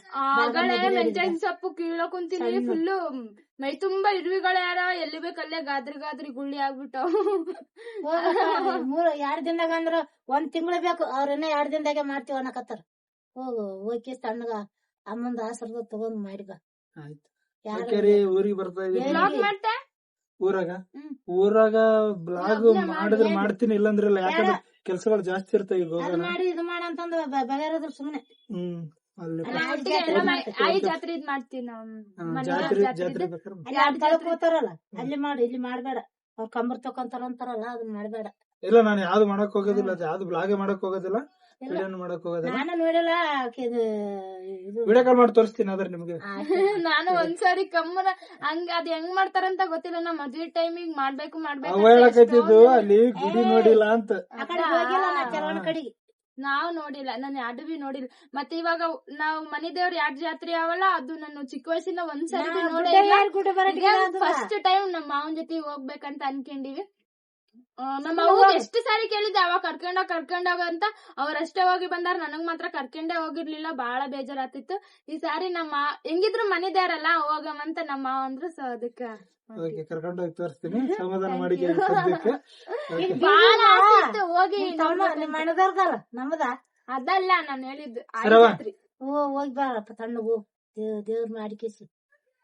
ಮೆಂತ್ಯನ್ ಸೊಪ್ಪು ಕೀಳೋ ಕುಂತೀನಿ ಫುಲ್ಲು ಮೈ ತುಂಬಾ ಇರುವಿಗಳು ಯಾರ ಎಲ್ಲಿ ಬೇಕಲ್ಲೇ ಗಾದ್ರಿ ಗಾದ್ರಿ ಗುಳ್ಳಿ ಆಗ್ಬಿಟ್ಟವ್ ಹೋಗಪ್ಪ, ಮೂರ್ ಎರಡ್ ದಿನದಾಗ ಅಂದ್ರ ಒಂದ್ ತಿಂಗಳು ಬೇಕು ಅವ್ರನ್ನ ಎರಡ್ ದಿನದಾಗೆ ಮಾಡ್ತೀವಿ ಅನ್ನಕತ್ತಾರ. ಹೋಗು ಹೋಗಿ ತಣ್ಣಗ ಅಮ್ಮಂದ ಆಸರ್ದ ತಗೊಂಡ್ ಮಾಡಿಗ. ಆಯ್ತು. ಊರಿಗೆ ಬರ್ತಾ ಇದ್ದೀನಿ ಮಾಡ್ತೆ ಊರಾಗ? ಹ್ಮ್. ಊರಾಗ ಬ್ಲಾಗ್ ಮಾಡಿದ್ರೆ ಮಾಡ್ತೀನಿ ಮಾಡ್ತೀನಿ ಇಲ್ಲಂದ್ರಲ್ಲ ಯಾಕಂದ್ರೆ ಕೆಲ್ಸಗಳು ಜಾಸ್ತಿ ಇರ್ತಾವ ಈಗ ಹೋಗೋಣ. ಮಾಡಿ ಇದು ಮಾಡ ಅಂತಂದು ಬಗೆಹರದ್ರ ಸುಮ್ನೆ. ಹ್ಮ್ ಅಲ್ಲಿ ಒಟ್ಟಿಗೆ ಜಾತ್ರೆ ಇದ್ ಮಾಡ್ತೀವಿ ನಾವ್. ಜಾತ್ರೆ ಜಾತ್ರೆ ಬೇಕಾದ್ರೆ ಅಲ್ಲಿ ಹೋತಾರಲ್ಲ ಅಲ್ಲಿ ಮಾಡಿ ಇಲ್ಲಿ ಮಾಡ್ಬೇಡ. ಅವ್ರ ಕಂಬರ್ ತಕೊಂತಾರ ಅಂತಾರಲ್ಲ ಅದನ್ನ ಮಾಡ್ಬೇಡ. ಇಲ್ಲ ನಾನು ಯಾವ್ದು ಮಾಡಕ್ ಹೋಗೋದಿಲ್ಲ ಅದು ಯಾವ್ದು ಬ್ಲಾಗೆ ಮಾಡಕ್ ಹೋಗೋದಿಲ್ಲ ಇಲ್ಲ. ವಿಡಿಯೋನು ಮಾಡಕ್ ಹೋಗೋದಿಲ್ಲ. ನಾನು ನೋಡಿಲ್ಲ ಇದು ವಿಡಿಯೋ ಕಾಲ್ ಮಾಡಿ ತೋರಿಸ್ತೀನಿ ಅದ್ರ ನಿಮ್ಗೆ. ನಾನು ಒಂದ್ಸರಿ ಕಮ್ಮನ ಹಂಗ ಅದ್ ಹೆಂಗ್ ಮಾಡ್ತಾರಂತ ಗೊತ್ತಿಲ್ಲ ನಾ ಮದ್ವೆ ಟೈಮಿಗ್ ಮಾಡ್ಬೇಕು ಮಾಡ್ಬೇಕು ಅವ ಹೇಳಕತ್ತಿದ್ದು ಅಲ್ಲಿ ಗುಡಿ ನೋಡಿಲ್ಲ ಅಂತ. ಆ ಕಡೆ ಹೋಗಿಲ್ಲ ನಾ ಚಲವಣ ಕಡೆಗೆ ನಾವ್ ನೋಡಿಲ್ಲ ನಾನು ಅಡವಿ ಬಿ ನೋಡಿಲ್ಲ. ಮತ್ತೆ ಇವಾಗ ನಾವ್ ಮನಿ ದೇವ್ರ ಎರಡ್ ಜಾತ್ರೆ ಅವಲ್ಲ ಅದು ನಾನು ಚಿಕ್ಕ ವಯಸ್ಸಿನ ಒಂದ್ಸರಿ ಫಸ್ಟ್ ಟೈಮ್ ನಮ್ಮ ಮಾವನ್ ಜೊತೆ ಹೋಗ್ಬೇಕಂತ ಅನ್ಕೊಂಡಿವಿ. ನಮ್ಮ ಅವ್ವ ಎಷ್ಟು ಸಾರಿ ಕೇಳಿದ್ದೆ ಅವಾಗ ಕರ್ಕೊಂಡ ಕರ್ಕೊಂಡೋಗ ಅಂತ. ಅವ್ರಷ್ಟೇ ಹೋಗಿ ಬಂದಾರ ನನಗ್ ಮಾತ್ರ ಕರ್ಕೊಂಡೇ ಹೋಗಿರ್ಲಿಲ್ಲ ಬಹಳ ಬೇಜಾರಾತಿತ್ತು ಈ ಸಾರಿ ನಮ್ಮ ಹೆಂಗಿದ್ರು ಮನಿದೇವ್ರಲ್ಲ ಹೋಗಮಂತ ನಮ್ಮ ಮಾವ ಅಂದ್ರು ಸೊ ಅದಕ್ಕ ಓಕೆ ಕರ್ಕೊಂಡು ಹೋಗಿ ತೋರಿಸ್ತೀನಿ ಸಮಾಧಾನ ಮಾಡಿ ನಮ್ಮದ ಅದಲ್ಲ ನಾನು ಹೇಳಿದ್ದು ಓ ಹೋಗಿ ಬಾರಪ್ಪ ತಣ್ಣಗು ದೇವ್ ದೇವ್ರ ಮಾಡಿಕೇಸಿ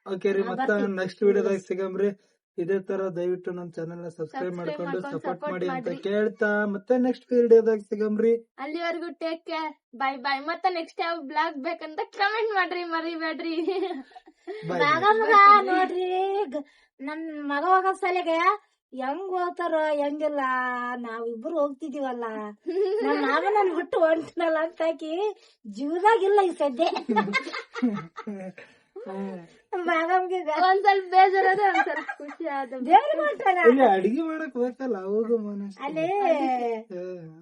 ಓಕೆ ರೀ ಮತ್ತ. ನೆಕ್ಸ್ಟ್ ವಿಡಿಯೋದಾಗ ಸಿಗಮ್ರಿ ಇದೇ ತರ ದಯವಿಟ್ಟು ನಮ್ ಚಾನೆಲ್ನ ಸಬ್ಸ್ಕ್ರೈಬ್ ಮಾಡ್ಕೊಂಡು ಸಪೋರ್ಟ್ ಮಾಡಿ ಅಂತ ಕೇಳ್ತಾ ಮತ್ತೆ ನೆಕ್ಸ್ಟ್ ವಿಡಿಯೋದಾಗ ಸಿಗಮ್ರಿ? ಅಲ್ಲಿವರೆಗೂ ಟೇಕ್ ಕೇರ್ ಬೈ ಬೈ ಮತ್ತೆ ನೆಕ್ಸ್ಟ್ ಯಾವ ಬ್ಲಾಗ್ ಬೇಕಂತ ಕಮೆಂಟ್ ಮಾಡ್ರಿ ಮರಿಬೇಡ್ರಿ. ಬಾಯ್ ಮಗ ಮಗ ನೋಡ್ರಿ ನನ್ ಮಗ ಹೋಗೋ ಸಲಿಗೆ ಹೆಂಗ್ ಹೋಗ್ತಾರ ಹೆಂಗಿಲ್ಲ ನಾವಿಬ್ರು ಹೋಗ್ತಿದೀವಲ್ಲ. ನಮ್ ಮಾವ ನನ್ ಬಿಟ್ಟು ಹೊಂಟನಲ್ಲ ಅಂತ ಹಾಕಿ ಜೀವದಾಗಿಲ್ಲ ಈ ಸದ್ಯ. ಒಂದ್ ಸ್ವಲ್ಪ ಬೇಜಾರದ ಒಂದ್ ಸ್ವಲ್ಪ ಖುಷಿ ಆದ ಇಲ್ಲಿ ಅಡಿಗೆ ಮಾಡಕ್ ಬೇಕಲ್ಲ ಹೌದು ಮನಸ್ಸು. ಅಲ್ಲಿ.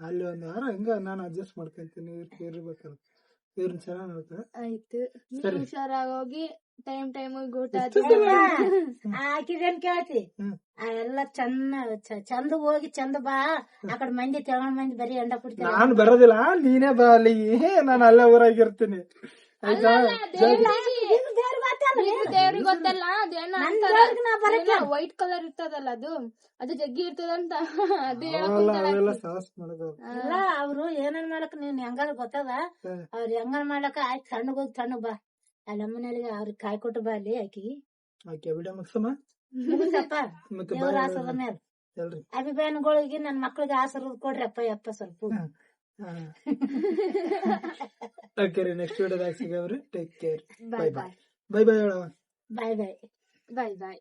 ಅಲ್ಲಿ ಒಂದ್ ವಾರ ಹಂಗ ನಾನು ಅಡ್ಜಸ್ಟ್ ಮಾಡ್ಕೊಂತೀನಿ ಇರ್ಬೇಕಲ್ಲ ಇವ್ರನ್ನ ಚೆನ್ನಾಗಿ ನೋಡ್ತಾರೆ? ಆಯ್ತು. ಹುಷಾರಾಗಿ ಹೋಗಿ ಟೈಮ್ ಟೈಮ್ ಊಟ? ಆಕಿದೇನ್ ಕೇಳ್ತಿ. ಎಲ್ಲ ಚಂದ ಚ- ಚಂದ ಹೋಗಿ ಚಂದ ಬಾ. ಆ ಕಡೆ ಮಂದಿ ತಗೊಂಡ್ ಮಂದಿ ಬರೀ ಎಂಡ ಕುಡ್ತಾರೆ. ನಾನು ಬರೋದಿಲ್ಲ ನೀನೇ ಬಾ ಅಲ್ಲಿ. ನಾನು ಅಲ್ಲೇ ಊರಾಗಿರ್ತೀನಿ ಆಯ್ತಾ ದೇವ್ರಿಗೆ ಗೊತ್ತಲ್ಲ ಅದೇನ ವೈಟ್ ಕಲರ್ ಇರ್ತದಲ್ಲ ಅದು? ಅದು ಜಗ್ಗಿ ಇರ್ತದಂತ ಅಲ್ಲ ಅವ್ರು ಏನನ್ ಮಾಡಕ್ ನೀನ್ ಹೆಂಗಾರ ಗೊತ್ತದ. ಅವ್ರ ಹೆಂಗಾರ ಮಾಡಕ ಆಯ್ತು ಸಣ್ಣಗ್ ಹೋಗಿ ಸಣ್ಣಗ್ ಬಾ. ಅಲ್ಲಿ ಅಮ್ಮನಲ್ಲಿ ಅವ್ರಿಗೆ ಕಾಯಿ ಕೊಟ್ಟು ಬಾ ಅಲ್ಲಿ ಆಕಿ. ಅಭಿಮಾನಿಗಳಿಗೆ ನನ್ ಮಕ್ಳಿಗೆ ಆಸರ ಕೊಡ್ರಿ ಅಪ್ಪ ಅಪ್ಪ ಸ್ವಲ್ಪ. ಓಕೆ ರೀ ನೆಕ್ಸ್ಟ್ ವಿಡಿಯೋದಾಗ ಸಿಗವ್ರಿ take care bye bye bye bye bye ಹೇಳವ bye ಬಾಯ್ ಬಾಯ್ ಬಾಯ್